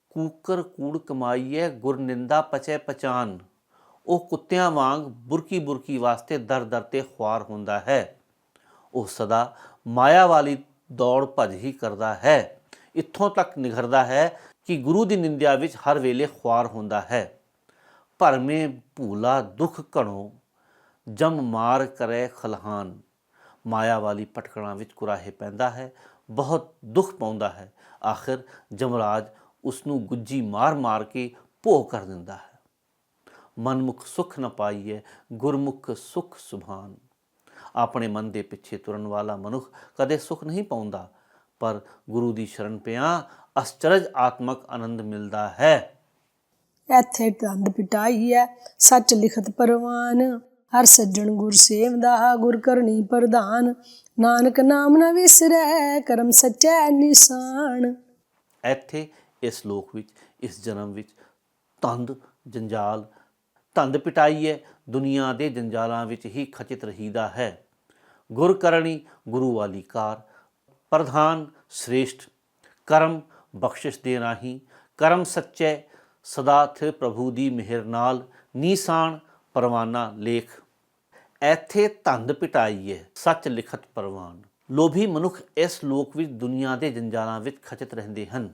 ਕੂਕਰ ਕੂੜ ਕਮਾਈਏ ਗੁਰਨਿੰਦਾ ਪਚੈ ਪਚਾਨ। ਉਹ ਕੁੱਤਿਆਂ ਵਾਂਗ ਬੁਰਕੀ ਬੁਰਕੀ ਵਾਸਤੇ ਦਰ ਦਰ ਤੇ ਖੁਆਰ ਹੁੰਦਾ ਹੈ। ਉਹ ਸਦਾ ਮਾਇਆ ਵਾਲੀ ਦੌੜ ਭੱਜ ਹੀ ਕਰਦਾ ਹੈ। ਇੱਥੋਂ ਤੱਕ ਨਿਖਰਦਾ ਹੈ ਕਿ ਗੁਰੂ ਦੀ ਨਿੰਦਿਆ ਵਿੱਚ ਹਰ ਵੇਲੇ ਖੁਆਰ ਹੁੰਦਾ ਹੈ। ਭਰਮੇ ਭੂਲਾ ਦੁੱਖ ਘਣੋ ਜਮ ਮਾਰ ਕਰੇ ਖਲਹਾਨ। ਮਾਇਆ ਵਾਲੀ ਪਟਕਣਾ ਵਿੱਚ ਕੁਰਾਹੇ ਪੈਂਦਾ ਹੈ, ਬਹੁਤ ਦੁੱਖ ਪਾਉਂਦਾ ਹੈ। ਆਖਿਰ ਜਮਰਾਜ ਉਸ ਨੂੰ ਗੁੱਜੀ ਮਾਰ ਮਾਰ ਕੇ ਭੋਗ ਕਰ ਦਿੰਦਾ ਹੈ। ਮਨਮੁਖ ਸੁਖ ਨ ਪਾਈਏ, ਗੁਰਮੁਖ ਸੁਖ ਸੁਭਾਨ। ਆਪਣੇ ਮਨ ਦੇ ਪਿੱਛੇ ਤੁਰਨ ਵਾਲਾ ਮਨੁੱਖ ਕਦੇ ਸੁਖ ਨਹੀਂ ਪਾਉਂਦਾ, ਪਰ ਗੁਰੂ ਦੀ ਸ਼ਰਨ ਪਿਆ ਅਸਚਰਜ ਆਤਮਕ ਆਨੰਦ ਮਿਲਦਾ ਹੈ। ਇੱਥੇ ਤੰਦ ਪਿਟਾਈ ਹੈ ਸੱਚ ਲਿਖਤ ਪਰਵਾਨ। ਹਰ ਸੱਜਣ ਗੁਰ ਸੇਵਦਾ ਗੁਰ ਕਰਨੀ ਪ੍ਰਧਾਨ। ਨਾਨਕ ਨਾਮ ਨਾ ਵਿਸਰੈ, ਕਰਮ ਸੱਚੈ ਨਿਸ਼ਾਨ। ਇੱਥੇ ਇਸ ਲੋਕ ਵਿੱਚ, ਇਸ ਜਨਮ ਵਿੱਚ ਤੰਦ, ਜੰਜਾਲ, ਤੰਦ ਪਿਟਾਈ ਹੈ ਦੁਨੀਆ ਦੇ ਜੰਜਾਲਾਂ ਵਿੱਚ ਹੀ ਖਚਿਤ ਰਹੀਦਾ ਹੈ। ਗੁਰ ਕਰਨੀ ਗੁਰੂ ਵਾਲੀ ਕਾਰ, ਪ੍ਰਧਾਨ ਸ੍ਰੇਸ਼ਟ, ਕਰਮ ਬਖਸ਼ਿਸ਼ ਦੇ ਰਾਹੀਂ, ਕਰਮ ਸੱਚੇ ਸਦਾ ਥਿਰ ਪ੍ਰਭੂ ਦੀ ਮਿਹਰ ਨਾਲ, ਨੀਸਾਨ ਪਰਵਾਨਾ ਲੇਖ ਇੱਥੇ ਧੰਦ ਪਿਟਾਈ ਸੱਚ ਲਿਖਤ ਪਰਵਾਨ। ਲੋਭੀ ਮਨੁੱਖ ਇਸ ਲੋਕ ਵਿੱਚ ਦੁਨੀਆ ਦੇ ਜੰਜਾਲਾਂ ਵਿੱਚ ਖਚਤ ਰਹਿੰਦੇ ਹਨ।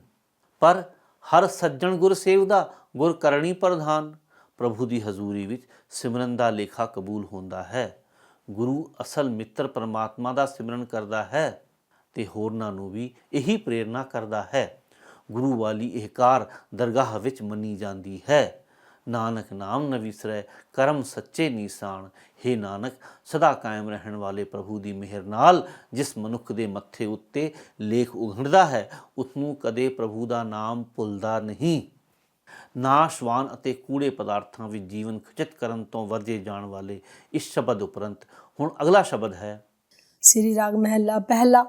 ਪਰ ਹਰ ਸੱਜਣ ਗੁਰ ਸੇਵਦਾ, ਗੁਰ ਕਰਨੀ ਪ੍ਰਧਾਨ। ਪ੍ਰਭੂ ਦੀ ਹਜ਼ੂਰੀ ਵਿੱਚ ਸਿਮਰਨ ਦਾ ਲੇਖਾ ਕਬੂਲ ਹੁੰਦਾ ਹੈ। ਗੁਰੂ ਅਸਲ ਮਿੱਤਰ ਪਰਮਾਤਮਾ ਦਾ ਸਿਮਰਨ ਕਰਦਾ ਹੈ ਤੇ ਹੋਰਨਾਂ ਨੂੰ ਵੀ ਇਹੀ ਪ੍ਰੇਰਣਾ ਕਰਦਾ ਹੈ। ਗੁਰੂ ਵਾਲੀ ਇਹ ਕਾਰ ਦਰਗਾਹ ਵਿੱਚ ਮੰਨੀ ਜਾਂਦੀ ਹੈ। ਨਾਨਕ ਨਾਮ ਨ ਵਿਸਰੈ, ਕਰਮ ਸੱਚੇ ਨੀਸਾਨ हे ਨਾਨਕ, ਸਦਾ ਕਾਇਮ ਰਹਿਣ ਵਾਲੇ ਪ੍ਰਭੂ ਦੀ ਮਿਹਰ ਨਾਲ ਜਿਸ ਮਨੁੱਖ ਦੇ ਮੱਥੇ ਉੱਤੇ ਲੇਖ ਉਘੜਦਾ ਹੈ ਉਸ ਨੂੰ ਕਦੇ ਪ੍ਰਭੂ ਦਾ ਨਾਮ ਭੁੱਲਦਾ ਨਹੀਂ। ਨਾਸ਼ਵਾਨ ਅਤੇ ਕੂੜੇ ਪਦਾਰਥਾਂ ਵਿੱਚ ਜੀਵਨ ਖਚਿਤ ਕਰਨ ਤੋਂ ਵਰਜੇ ਜਾਣ ਵਾਲੇ ਇਸ ਸ਼ਬਦ ਉਪਰੰਤ ਹੁਣ ਅਗਲਾ ਸ਼ਬਦ ਹੈ। ਸ੍ਰੀ ਰਾਗ ਮਹਿਲਾ ਪਹਿਲਾ,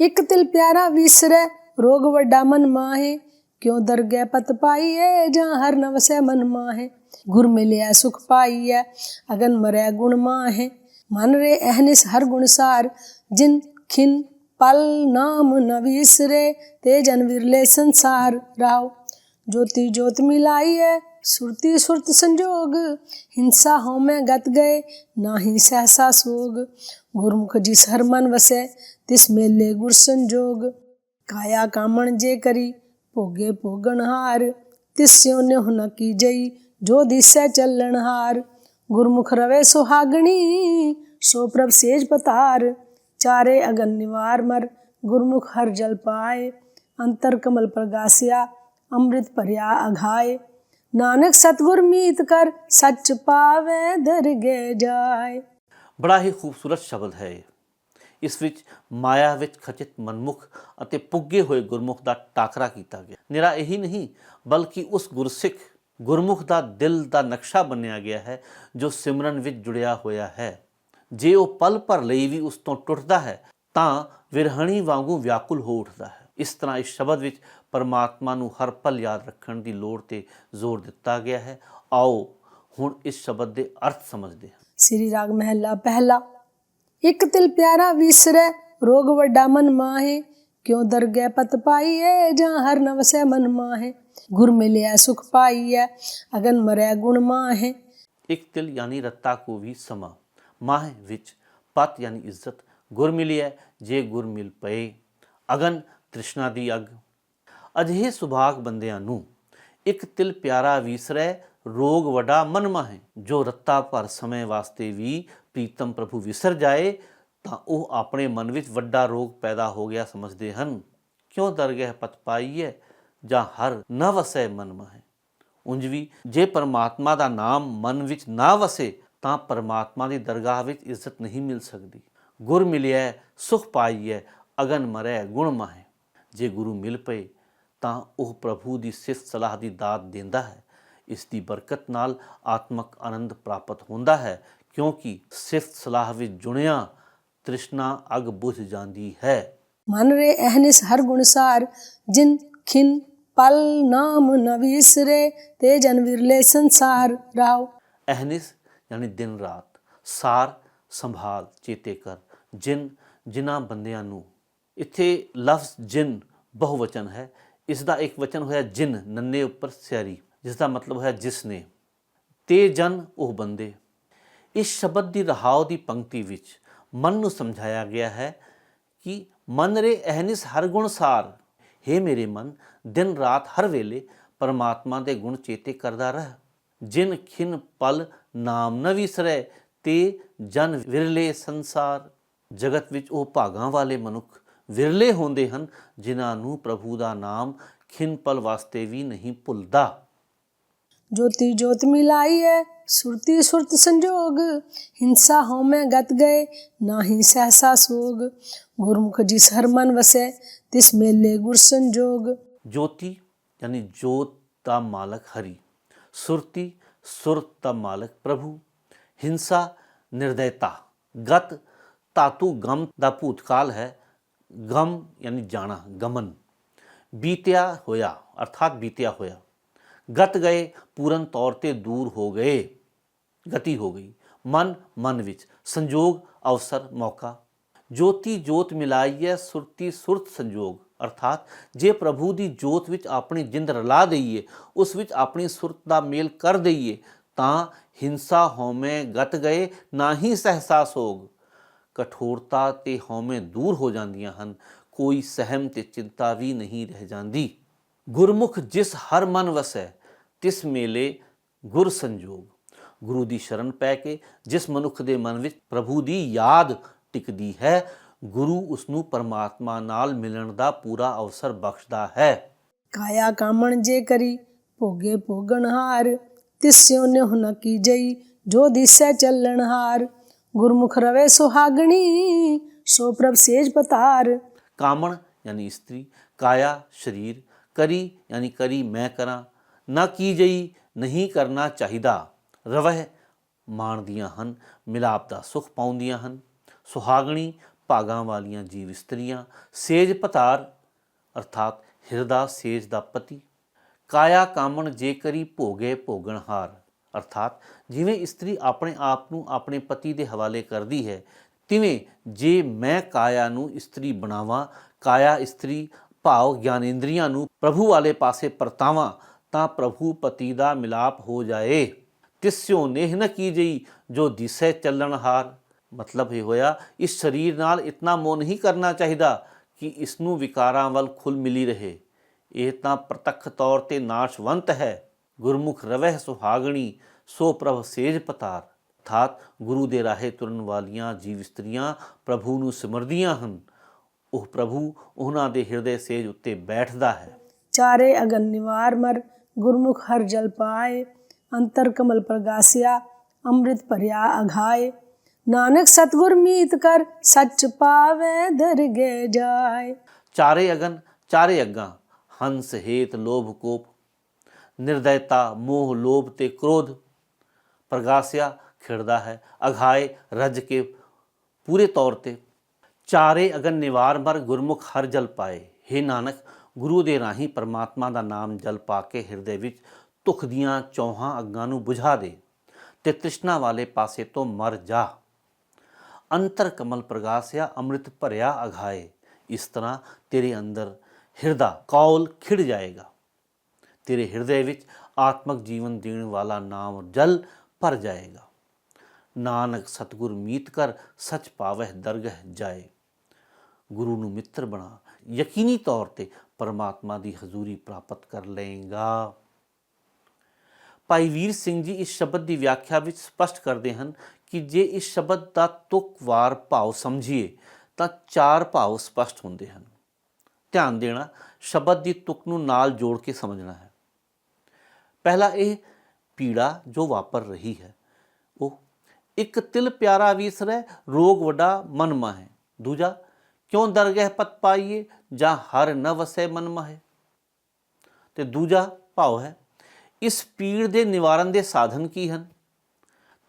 ਇੱਕ ਤਿਲ ਪਿਆਰਾ ਵਿਸਰੈ, ਰੋਗ ਵੱਡਾ ਮਨ ਮਾਹੇ ਕਿਉਂ ਦਰਗੈ ਪਤ ਪਾਈਏ ਜਾਂ ਹਰ ਨਵਸੈ ਮਨ ਮਾਹੇ? ਗੁਰ ਮਿਲਿਆ ਸੁਖ ਪਾਈਐ, ਅਗਨ ਮਰੈ ਗੁਣ ਮਾਹੇ। ਮਨ ਰੇ ਅਹਨਿਸ ਹਰ ਗੁਣ ਸਾਰ, ਜਿਨ ਖਿਨ ਪਲ ਨਾਮ ਨਵਿਸਰੇ ਤੇ ਜਨ ਵਿਰਲੇ ਸੰਸਾਰ ਰਾਉ ਜੋਤੀ ਜੋਤ ਮਿਲਾਈਐ, ਸੁਰਤੀ ਸੁਰਤ ਸੰਜੋਗ। ਹਿੰਸਾ ਹਉਮੈ ਗਤ ਗਏ, ਨਾਹੀ ਸਹਸਾ ਸੋਗ। ਗੁਰਮੁਖ ਜਿਸ ਹਰ ਮਨ ਵਸੈ, ਤਿਸ ਮੇਲੇ ਗੁਰ ਸੰਜੋਗ। ਕਾਇਆ ਕਾਮਣ ਜੇ ਕਰੀ जे करी भोगे भोगन हार तिस स्यों ने हुन की जई जो दिसै चलन हार गुरमुख रवे सुहागणी सो प्रभ सेज पतार चारे अगन निवार मर गुरमुख हर जल पाए अंतर कमल प्रगासिया ਅੰਮ੍ਰਿਤ ਭਰਿਆ ਅਘਾਏ ਨਾਨਕ ਸਤਗੁਰ ਮੀਤ ਕਰ ਸੱਚ ਪਾਵੇ ਦਰਗੇ ਜਾਏ ਬੜਾ ਹੀ ਖੂਬਸੂਰਤ ਸ਼ਬਦ ਹੈ ਇਹ। ਇਸ ਵਿੱਚ ਮਾਇਆ ਵਿੱਚ ਖਚਿਤ ਮਨਮੁਖ ਅਤੇ ਪੁੱਗੇ ਹੋਏ ਗੁਰਮੁਖ ਦਾ ਟਾਕਰਾ ਕੀਤਾ ਗਿਆ। ਨਿਰਾ ਇਹੀ ਨਹੀਂ, ਬਲਕਿ ਉਸ ਗੁਰਸਿੱਖ, ਗੁਰਮੁਖ ਦਾ ਦਿਲ ਦਾ ਨਕਸ਼ਾ ਬਣਿਆ ਗਿਆ ਹੈ, ਜੋ ਸਿਮਰਨ ਵਿੱਚ ਜੁੜਿਆ ਹੋਇਆ ਹੈ। ਜੇ ਉਹ ਪਲ ਭਰ ਲਈ ਵੀ ਉਸ ਤੋਂ ਟੁੱਟਦਾ ਹੈ, ਤਾਂ ਵਿਰਹਣੀ ਵਾਂਗੂ ਵਿਆਕੁਲ ਹੋ ਉੱਠਦਾ ਹੈ। ਇਸ ਤਰ੍ਹਾਂ ਇਸ ਸ਼ਬਦ ਵਿੱਚ ਪਰਮਾਤਮਾ ਨੂੰ ਹਰ ਪਲ ਯਾਦ ਰੱਖਣ ਦੀ ਲੋੜ ਤੇ ਜ਼ੋਰ ਦਿੱਤਾ ਗਿਆ ਹੈ। ਆਓ ਹੁਣ ਇਸ ਸ਼ਬਦ ਦੇ ਅਰਥ ਸਮਝਦੇ ਹਾਂ। ਸ੍ਰੀ ਰਾਗ ਮਹਿਲਾ ਪਹਿਲਾ। ਇਕ ਤਿਲ ਪਿਆਰਾ ਵਿਸਰੈ, ਰੋਗ ਵੱਡਾ ਮਨ ਮਾਹੇ। ਕਿਉ ਦਰਗਹਿ ਪਤ ਪਾਈਏ ਜਾਂ ਹਰ ਨਵਸੈ ਮਨ ਮਾਹੇ? ਗੁਰ ਮਿਲਿਆ ਸੁਖ ਪਾਈਐ, ਅਗਨ ਮਰੈ ਗੁਣ ਮਾਹੇ। ਇੱਕ ਤਿਲ ਯਾਨੀ ਰੱਤਾ ਕੋ ਵੀ ਸਮਾ, ਮਾਹ ਵਿੱਚ ਪਤ ਯਾਨੀ ਇੱਜ਼ਤ ਗੁਰ ਮਿਲਿਆ ਜੇ ਗੁਰ ਮਿਲ ਪਏ, ਅਗਨ ਤ੍ਰਿਸ਼ਨਾ ਦੀ ਅਗ। ਅਜਿਹੇ ਸੁਭਾਗ ਬੰਦਿਆਂ ਨੂੰ ਇੱਕ ਤਿਲ ਪਿਆਰਾ ਵਿਸਰੈ ਰੋਗ ਵੱਡਾ ਮਨ ਮਾਹੇ ਜੋ ਰੱਤਾ ਭਰ ਸਮੇਂ ਵਾਸਤੇ ਵੀ ਪ੍ਰੀਤਮ ਪ੍ਰਭੂ ਵਿਸਰ ਜਾਏ, ਤਾਂ ਉਹ ਆਪਣੇ ਮਨ ਵਿੱਚ ਵੱਡਾ ਰੋਗ ਪੈਦਾ ਹੋ ਗਿਆ ਸਮਝਦੇ ਹਨ। ਕਿਉਂ ਦਰਗਹਿ ਪਤ ਪਾਈਏ ਜਾਂ ਹਰ ਨ ਵਸੈ ਮਨ ਮਾਹੇ ਉਂਝ ਵੀ ਜੇ ਪਰਮਾਤਮਾ ਦਾ ਨਾਮ ਮਨ ਵਿੱਚ ਨਾ ਵਸੇ, ਤਾਂ ਪਰਮਾਤਮਾ ਦੀ ਦਰਗਾਹ ਵਿੱਚ ਇੱਜ਼ਤ ਨਹੀਂ ਮਿਲ ਸਕਦੀ। ਗੁਰ ਮਿਲਿਆ ਸੁਖ ਪਾਈਐ, ਅਗਨ ਮਰੈ ਗੁਣ ਮਾਹੇ। ਜੇ ਗੁਰੂ ਮਿਲ ਪਏ, ਤਾਂ ਉਹ ਪ੍ਰਭੂ ਦੀ ਸਿਫਤ ਸਲਾਹ ਦੀ ਦਾਤ ਦਿੰਦਾ ਹੈ। ਇਸ ਦੀ ਬਰਕਤ ਨਾਲ ਆਤਮਕ ਆਨੰਦ ਪ੍ਰਾਪਤ ਹੁੰਦਾ ਹੈ ਕਿਉਂਕਿ ਸਿਫਤ ਸਲਾਹ ਵਿੱਚ ਜੁੜਿਆ ਤ੍ਰਿਸ਼ਨਾ ਅਗ ਬੁਝ ਜਾਂਦੀ ਹੈ। ਮਨ ਰੇ ਅਹਨਿਸ ਹਰ ਗੁਣ ਸਾਰ ਜਿਨ ਖਿਨ ਪਲ ਨਾਮ ਨ ਵਿਸਰੇ ਤੇ ਜਨ ਵਿਰਲੇ ਸੰਸਾਰ ਰਾਓ। ਅਹਨਿਸ ਯਾਨੀ ਦਿਨ ਰਾਤ ਸਾਰ ਸੰਭਾਲ ਚੇਤੇ ਕਰ ਜਿਨ ਜਿਨ੍ਹਾਂ ਬੰਦਿਆਂ ਨੂੰ ਇੱਥੇ ਲਫ਼ਜ਼ ਜਿਨ ਬਹੁਵਚਨ ਹੈ ਇਸ ਦਾ ਇੱਕ ਵਚਨ ਹੋਇਆ ਜਿਨ ਨੰਨੇ ਉੱਪਰ ਸਿਆਰੀ। ਜਿਸ ਦਾ ਮਤਲਬ ਹੈ ਜਿਸ ਨੇ ਤੇ ਜਨ ਉਹ ਬੰਦੇ। ਇਸ ਸ਼ਬਦ ਦੀ ਰਹਾਉ ਦੀ ਪੰਕਤੀ ਵਿੱਚ ਮਨ ਨੂੰ ਸਮਝਾਇਆ ਗਿਆ ਹੈ ਕਿ ਮਨ ਰੇ ਅਹਨਿਸ ਹਰ ਗੁਣ ਸਾਰ। हे ਮੇਰੇ ਮਨ, ਦਿਨ ਰਾਤ ਹਰ ਵੇਲੇ ਪਰਮਾਤਮਾ ਦੇ ਗੁਣ ਚੇਤੇ ਕਰਦਾ ਰਹਿ। ਜਿਨ ਖਿਨ ਪਲ ਨਾਮ ਨ ਵਿਸਰੈ, ਤੇ ਜਨ ਵਿਰਲੇ ਸੰਸਾਰ। ਜਗਤ ਵਿੱਚ ਉਹ ਭਾਗਾਂ ਵਾਲੇ ਮਨੁੱਖ ਵਿਰਲੇ ਹੁੰਦੇ ਹਨ, ਜਿਨ੍ਹਾਂ ਨੂੰ ਪ੍ਰਭੂ ਦਾ ਨਾਮ ਖਿਨ ਪਲ ਵਾਸਤੇ ਵੀ ਨਹੀਂ ਭੁੱਲਦਾ। ਜੋਤੀ ਜੋਤ ਮਿਲਾਈ ਹੈ ਸੁਰਤੀ ਸੁਰਤ ਸੰਜੋਗ, ਹਿੰਸਾ ਹੋ ਮੈਂ ਗਤ ਗਏ, ਨਾਹੀ ਸਹਸਾ ਸੋਗ। ਗੁਰਮੁਖ ਜਿਸ ਹਰ ਮਨ ਤਿਸ ਮੇਲੇ ਗੁਰ ਸੰਜੋਗ। ਜੋਤੀ, ਯਾਨੀ ਜੋਤ ਦਾ ਮਾਲਕ ਹਰੀ, ਸੁਰਤੀ ਸੁਰਤ ਦਾ ਮਾਲਕ ਪ੍ਰਭੂ, ਹਿੰਸਾ ਨਿਰਦੈਤਾ ਗਤ ਤਾਤੂ ਗਮ ਦਾ ਭੂਤਕਾਲ ਹੈ, ਗਮ ਯਾਨੀ ਜਾਣਾ, ਗਮਨ। ਬੀਤਿਆ ਹੋਇਆ, ਅਰਥਾਤ ਬੀਤਿਆ ਹੋਇਆ। ਗਤ ਗਏ, ਪੂਰਨ ਤੌਰ ਤੇ ਦੂਰ ਹੋ ਗਏ। ਗਤੀ ਹੋ ਗਈ। ਮਨ ਮਨ ਵਿੱਚ ਸੰਜੋਗ, ਅਵਸਰ, ਮੌਕਾ। ਜੋਤੀ, ਜੋਤ ਮਿਲਾਈਐ, ਸੁਰਤੀ, ਸੁਰਤ ਸੰਜੋਗ। ਅਰਥਾਤ ਜੇ ਪ੍ਰਭੂ ਦੀ ਜੋਤ ਵਿੱਚ ਆਪਣੀ ਜਿੰਦ ਰਲਾ ਦਈਏ, ਉਸ ਵਿੱਚ ਆਪਣੀ ਸੁਰਤ ਦਾ ਮੇਲ ਕਰ ਦਈਏ, ਤਾਂ ਹਿੰਸਾ ਹਉਮੈ ਗਤ ਗਏ, ਨਾ ਹੀ ਸਹਸਾ ਸੋਗ। ਕਠੋਰਤਾ ਤੇ ਹਉਮੈ ਦੂਰ ਹੋ ਜਾਂਦੀਆਂ ਹਨ, ਕੋਈ ਸਹਿਮ ਤੇ ਚਿੰਤਾ ਵੀ ਨਹੀਂ ਰਹਿ ਜਾਂਦੀ। ਗੁਰਮੁਖ ਜਿਸ ਹਰ ਮਨ ਵਸੈ ਤਿਸ ਮੇਲੇ ਗੁਰ ਸੰਜੋਗ ਗੁਰੂ ਦੀ ਸ਼ਰਨ ਪੈ ਕੇ ਜਿਸ ਮਨੁੱਖ ਦੇ ਮਨ ਵਿੱਚ ਪ੍ਰਭੂ ਦੀ ਯਾਦ ਟਿਕਦੀ ਹੈ ਗੁਰੂ ਉਸ ਨੂੰ ਪਰਮਾਤਮਾ ਨਾਲ ਮਿਲਣ ਦਾ ਪੂਰਾ ਅਵਸਰ ਬਖਸ਼ਦਾ ਹੈ। ਕਾਇਆ ਕਾਮਣ ਜੇ ਕਰੀ ਭੋਗੇ ਭੋਗਣ ਹਾਰ ਤਿਸਿਓ ਨੇ ਹੁਣ ਕੀ ਜਈ ਜੋ ਦਿਸੈ ਚੱਲਣ ਹਾਰ। ਗੁਰਮੁਖ ਰਵੇ ਸੁਹਾਗਣੀ ਸੋ ਪ੍ਰਭ ਸੇਜ ਪਤਾਰ। ਕਾਮਣ ਯਾਨੀ ਇਸਤਰੀ ਕਾਇਆ ਸ਼ਰੀਰ ਕਰੀ ਯਾਨੀ ਕਰੀ ਮੈਂ ਕਰਾਂ ਨਾ ਕੀ ਜਈ, ਨਹੀਂ ਕਰਨਾ ਚਾਹੀਦਾ। ਰਵਹਿ ਮਾਣਦੀਆਂ ਹਨ, ਮਿਲਾਪ ਦਾ ਸੁਖ ਪਾਉਂਦੀਆਂ ਹਨ। ਸੁਹਾਗਣੀ ਭਾਗਾਂ ਵਾਲੀਆਂ ਜੀਵ ਇਸਤਰੀਆਂ, ਸੇਜ ਪਤਾਰ ਅਰਥਾਤ ਹਿਰਦਾ ਸੇਜ ਦਾ ਪਤੀ। ਕਾਇਆ ਕਾਮਣ ਜੇ ਕਰੀ ਭੋਗੇ ਭੋਗਣਹਾਰ ਅਰਥਾਤ ਜਿਵੇਂ ਇਸਤਰੀ ਆਪਣੇ ਆਪ ਨੂੰ ਆਪਣੇ ਪਤੀ ਦੇ ਹਵਾਲੇ ਕਰਦੀ ਹੈ, ਤਿਵੇਂ ਜੇ ਮੈਂ ਕਾਇਆ ਨੂੰ ਇਸਤਰੀ ਬਣਾਵਾਂ, ਕਾਇਆ ਇਸਤਰੀ ਭਾਵ ਗਿਆਨੇਂਦਰੀਆਂ ਨੂੰ ਪ੍ਰਭੂ ਵਾਲੇ ਪਾਸੇ ਪਰਤਾਵਾਂ ਤਾਂ ਪ੍ਰਭੂ ਪਤੀ ਦਾ ਮਿਲਾਪ ਹੋ ਜਾਏ। ਤਿਸਿਓ ਨੇਹ ਨ ਕੀਜਈ ਜੋ ਦਿਸੈ ਚੱਲਣ ਹਾਰ। ਮਤਲਬ ਇਹ ਹੋਇਆ, ਇਸ ਸਰੀਰ ਨਾਲ ਇਤਨਾ ਮੋਹ ਨਹੀਂ ਕਰਨਾ ਚਾਹੀਦਾ ਕਿ ਇਸ ਨੂੰ ਵਿਕਾਰਾਂ ਵੱਲ ਖੁੱਲ ਮਿਲੀ ਰਹੇ। ਇਹ ਤਾਂ ਪ੍ਰਤੱਖ ਤੌਰ ਤੇ ਨਾਸ਼ਵੰਤ ਹੈ। ਗੁਰਮੁਖ ਰਵਹਿ ਸੁਹਾਗਣੀ, ਸੋ ਪ੍ਰਭ ਸੇਜ ਪਤਾਰ। ਅਰਥਾਤ ਗੁਰੂ ਦੇ ਰਾਹੇ ਤੁਰਨ ਵਾਲੀਆਂ ਜੀਵ ਇਸਤਰੀਆਂ ਪ੍ਰਭੂ ਨੂੰ ਸਮਰਦੀਆਂ ਹਨ। ਉਹ ਪ੍ਰਭੂ ਉਹਨਾਂ ਦੇ ਹਿਰਦੇ ਸੇਜ ਉੱਤੇ ਬੈਠਦਾ ਹੈ। ਚਾਰੇ ਅਗਨ ਮਰ ਗੁਰਮੁਖ ਹਰ ਜਲ ਪਾਏ, ਅੰਤਰ ਕਮਲ ਪ੍ਰਗਾਸਿਆ, ਅੰਮ੍ਰਿਤ ਭਰਿਆ ਅਘਾਏ ਨਾਨਕ ਸਤਗੁਰ ਮੀਤ ਕਰ, ਸੱਚ ਪਾਵੇ ਦਰਗੇ ਜਾਏ। ਚਾਰੇ ਅਗਨ, ਚਾਰੇ ਅੱਗਾ, ਹੰਸ ਹੇਤ ਲੋਭ ਕੋਪ। ਨਿਰਦੈਤਾ ਮੋਹ ਲੋਭ ਤੇ ਕ੍ਰੋਧ ਪ੍ਰਗਾਸਿਆ, ਖਿੜਦਾ ਹੈ ਅਘਾਏ ਰਜ ਕੇ ਪੂਰੇ ਤੌਰ ਤੇ। ਚਾਰੇ ਅਗਨ ਨਿਵਾਰ ਮਰ, ਗੁਰਮੁਖ ਹਰ ਜਲ ਪਾਏ। हे ਨਾਨਕ ਗੁਰੂ ਦੇ ਰਾਹੀਂ ਪਰਮਾਤਮਾ ਦਾ ਨਾਮ ਜਲ ਪਾ ਕੇ ਹਿਰਦੇ ਵਿੱਚ ਤੁਖ ਦੀਆਂ ਚੌਹਾਂ ਅੱਗਾਂ ਨੂੰ ਬੁਝਾ ਦੇ ਤੇ ਤ੍ਰਿਸ਼ਨਾ ਵਾਲੇ ਪਾਸੇ ਤੋਂ ਮਰ ਜਾ। ਅੰਤਰ ਕਮਲ ਪ੍ਰਗਾਸਿਆ, ਅੰਮ੍ਰਿਤ ਭਰਿਆ ਅਘਾਏ ਇਸ ਤਰ੍ਹਾਂ ਤੇਰੇ ਅੰਦਰ ਹਿਰਦਾ ਕੌਲ ਖਿੜ ਜਾਏਗਾ। ਤੇਰੇ ਹਿਰਦੇ ਵਿੱਚ ਆਤਮਕ ਜੀਵਨ ਦੇਣ ਵਾਲਾ ਨਾਮ ਜਲ ਭਰ ਜਾਏਗਾ। ਨਾਨਕ ਸਤਗੁਰ ਮੀਤ ਕਰ ਸਚ ਪਾਵਹਿ ਦਰਗਹ ਜਾਏ। ਗੁਰੂ ਨੂੰ ਮਿੱਤਰ ਬਣਾ। ਯਕੀਨੀ ਤੌਰ ਤੇ ਪਰਮਾਤਮਾ ਦੀ ਹਜ਼ੂਰੀ ਪ੍ਰਾਪਤ ਕਰ ਲਏਗਾ। ਭਾਈ ਵੀਰ ਸਿੰਘ ਜੀ ਇਸ ਸ਼ਬਦ ਦੀ ਵਿਆਖਿਆ ਵਿੱਚ ਸਪਸ਼ਟ ਕਰਦੇ ਹਨ ਕਿ ਜੇ ਇਸ ਸ਼ਬਦ ਦਾ ਤੁਕਵਾਰ ਭਾਵ ਸਮਝੀਏ, ਤਾਂ ਚਾਰ ਭਾਵ ਸਪਸ਼ਟ ਹੁੰਦੇ ਹਨ। ਧਿਆਨ ਦੇਣਾ, ਸ਼ਬਦ ਦੀ ਤੁਕ ਨੂੰ ਨਾਲ ਜੋੜ ਕੇ ਸਮਝਣਾ ਹੈ। ਪਹਿਲਾ ਇਹ ਪੀੜਾ ਜੋ ਵਾਪਰ ਰਹੀ ਹੈ। ਉਹ, ਇੱਕ ਤਿਲ ਪਿਆਰਾ ਵੀਸਰੈ, ਰੋਗ ਵੱਡਾ ਮਨ ਹੈ ਦੂਜਾ ਕਿਉਂ ਦਰਗਹਿ ਪਤ ਪਾਈਏ? ਜਾਂ ਹਰ ਨ ਵਸੈ ਮਨ ਮਾਹੇ? ਤੇ ਦੂਜਾ ਭਾਵ ਹੈ, ਇਸ ਪੀੜ ਦੇ ਨਿਵਾਰਨ ਦੇ ਸਾਧਨ ਕੀ ਹਨ?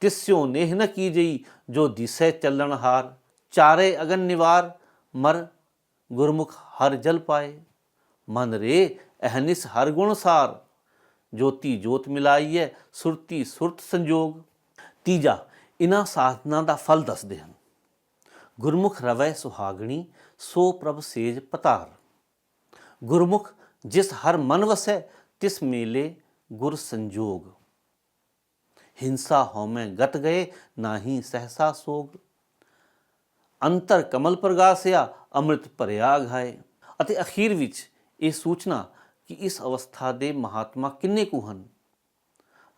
ਤਿਸਿਓ ਨੇਹ ਨ ਕੀ ਜਈ, ਜੋ ਦਿਸੈ ਚੱਲਣ ਹਾਰ। ਚਾਰੇ ਅਗਨ ਨਿਵਾਰ, ਮਰ ਗੁਰਮੁਖ ਹਰ ਜਲ ਪਾਏ। ਮਨ ਰੇ ਅਹਨਿਸ ਹਰ ਗੁਣ ਸਾਰ। ਜੋਤੀ ਜੋਤ ਮਿਲਾਈਐ, ਸੁਰਤੀ ਸੁਰਤ ਸੰਜੋਗ। ਤੀਜਾ ਇਹਨਾਂ ਸਾਧਨਾ ਦਾ ਫਲ ਦੱਸਦੇ ਹਨ। ਗੁਰਮੁਖ ਰਵੈ ਸੁਹਾਗਣੀ, ਸੋ ਪ੍ਰਭ ਸੇਜ ਪਤਾਰ। ਗੁਰਮੁਖ, ਜਿਸ ਹਰ ਮਨ ਵਸੈ, ਤਿਸ ਮੇਲੇ ਗੁਰ ਸੰਜੋਗ। ਹਿੰਸਾ ਹਉਮੈ ਗਤ ਗਏ, ਨਾਹੀ ਸਹਸਾ ਸੋਗ। ਅੰਤਰ ਕਮਲ ਪ੍ਰਗਾਸਿਆ, ਅੰਮ੍ਰਿਤ ਭਰਿਆ ਘਾਏ। ਅਤੇ ਅਖੀਰ ਵਿੱਚ ਇਹ ਸੂਚਨਾ ਕਿ ਇਸ ਅਵਸਥਾ ਦੇ ਮਹਾਤਮਾ ਕਿੰਨੇ ਕੁ ਹਨ।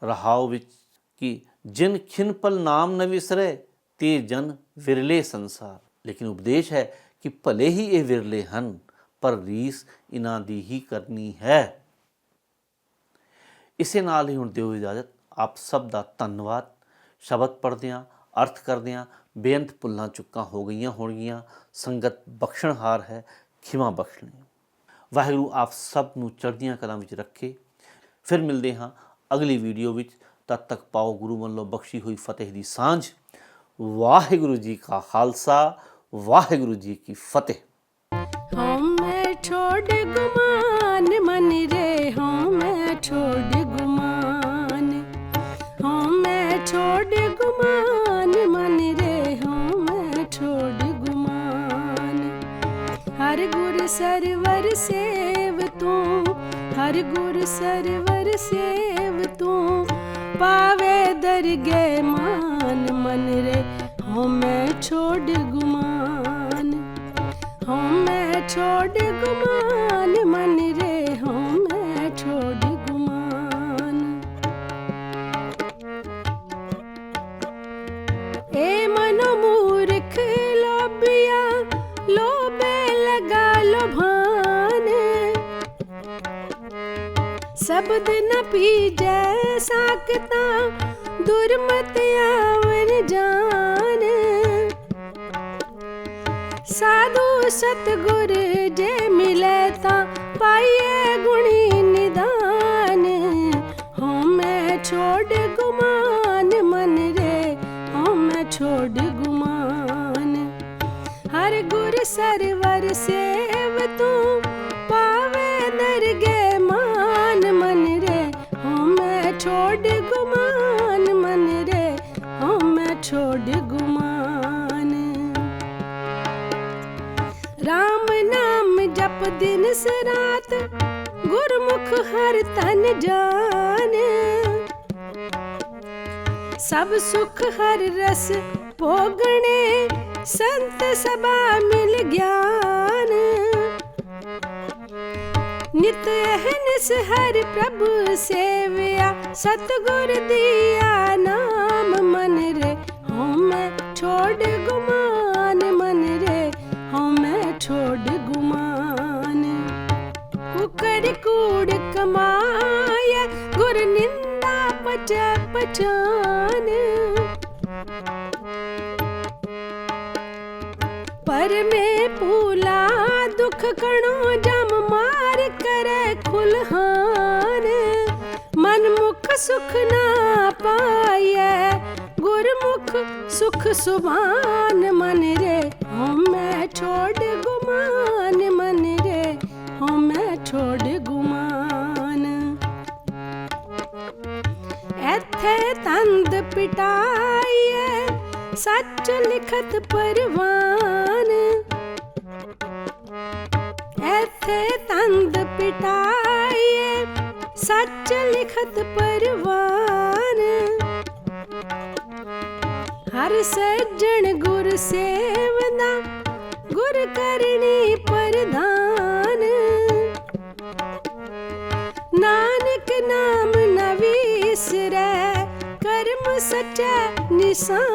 ਰਹਾਉ ਵਿੱਚ ਕਿ ਜਿਨ ਖਿਨ ਪਲ ਨਾਮ ਨ ਵਿਸਰੇ ਤੇ ਜਨ ਵਿਰਲੇ ਸੰਸਾਰ। ਲੇਕਿਨ ਉਪਦੇਸ਼ ਹੈ ਕਿ ਭਲੇ ਹੀ ਇਹ ਵਿਰਲੇ ਹਨ, ਪਰ ਰੀਸ ਇਹਨਾਂ ਦੀ ਹੀ ਕਰਨੀ ਹੈ। ਇਸੇ ਨਾਲ ਹੀ ਹੁਣ ਦਿਓ ਇਜਾਜ਼ਤ। ਆਪ ਸਭ ਦਾ ਧੰਨਵਾਦ। ਸ਼ਬਦ ਪੜ੍ਹਦਿਆਂ, ਅਰਥ ਕਰਦਿਆਂ ਬੇਅੰਤ ਭੁੱਲਾਂ ਚੁੱਕਾਂ ਹੋ ਗਈਆਂ ਹੋਣਗੀਆਂ। ਸੰਗਤ ਬਖਸ਼ਣਹਾਰ ਹੈ, ਖਿਮਾ ਬਖਸ਼ਣੀ। ਵਾਹਿਗੁਰੂ ਆਪ ਸਭ ਨੂੰ ਚੜ੍ਹਦੀਆਂ ਕਲਾਂ ਵਿੱਚ ਰੱਖੇ। ਫਿਰ ਮਿਲਦੇ ਹਾਂ ਅਗਲੀ ਵੀਡੀਓ ਵਿੱਚ। ਤਦ ਤੱਕ ਪਾਓ ਗੁਰੂ ਵੱਲੋਂ ਬਖਸ਼ੀ ਹੋਈ ਫਤਿਹ ਦੀ ਸਾਂਝ। ਵਾਹਿਗੁਰੂ ਜੀ ਕਾ ਖਾਲਸਾ, ਵਾਹਿਗੁਰੂ ਜੀ ਕੀ ਫਤਿਹ। ਹਮ ਮੈਂ ਛੋੜ ਗੁਮਾਨ, ਮਨ ਰੇ ਹਮ ਮੈਂ ਛੋੜ ਗੁਮਾਨ। ਹਮ ਮੈਂ ਛੋੜ ਗੁਮਾਨ, ਮਨ ਰੇ ਹਮ ਮੈਂ ਛੋੜ ਗੁਮਾਨ। ਹਰ ਗੁਰ ਸਰਵਰ ਸੇਵ ਤੂੰ, ਹਰ ਗੁਰ ਸਰਵਰ ਸੇਵ ਤੂੰ, ਪਾਵੇ ਦਰਗੇ ਮਾਨ। मान मन रे हमें छोड़ गुमान हाँ मैं छोड़ गुमान मन ਹਾਂ ਮੈਂ ਛੋੜ ਗੁਮਾਨ। ਹਰ ਗੁਰ ਸਰਵਰ ਸੇਵ ਤੂੰ, ਪਾਵੇ ਦਰਗੇ ਮਾਨ। ਮਨ ਰੇ, ਹਾਂ ਮੈਂ ਛੋੜ ਗੁਮਾਨ। ਮਨ ਰੇ, ਹਾਂ ਮੈਂ ਛੋੜ ਗੁਮਾਨ। ਰਾਮ ਨਾਮ ਜਪ ਦਿਨ ਸਰਾਤ, ਗੁਰਮੁਖ ਹਰ ਤਨ ਜਾਨ। ਸਭ ਸੁਖ ਹਰ ਰਸ ਭੋਗਣੇ, ਸੰਤ ਸਭਾ ਮਿਲ ਗਿਆਨ। ਨਿਤ ਅਹਨਿਸ ਹਰ ਪ੍ਰਭ ਸੇਵਿਆ, ਸਤਗੁਰ ਦੀਆ ਨਾਮ ਮਨ ਰੇ। ਹਉ ਮੈਂ ਛੋੜ ਗੁਮਾਨ, ਮਨ ਰੇ। ਹਉ ਮੈਂ ਛੋੜ ਗੁਮਾਨ। ਕੁਕੜ ਕੂੜ ਕਮਾਨ ਨਿੰਦਾ ਪਛਾਨ। ਪਰ ਮੈਂ ਪੂਲਾ ਦੁਖ ਕਣੋ ਜਮ ਮਾਰ ਕਰੇ ਖੁਲਹਾਨ। ਮਨ ਮੁਖ ਸੁਖ ਨਾ ਪਾਈਐ, ਗੁਰਮੁਖ ਸੁਖ ਸੁਭਾਨ। ਮਨ ਰੇ ਹਉ ਮੈਂ ਛੋੜ ਪਿਟਾਈਏ ਸੱਚ ਲਿਖਤ ਪਰਵਾਨ ਐਥੇ ਤੰਦ ਪਿਟਾਈਏ ਸੱਚ ਲਿਖਤ ਪਰਵਾਨ ਹਰ ਸੱਜਣ ਗੁਰ ਸੇਵਦਾ ਗੁਰ ਕਰਨੀ ਪ੍ਰਧਾਨ ਨਿਸ਼ਾਨ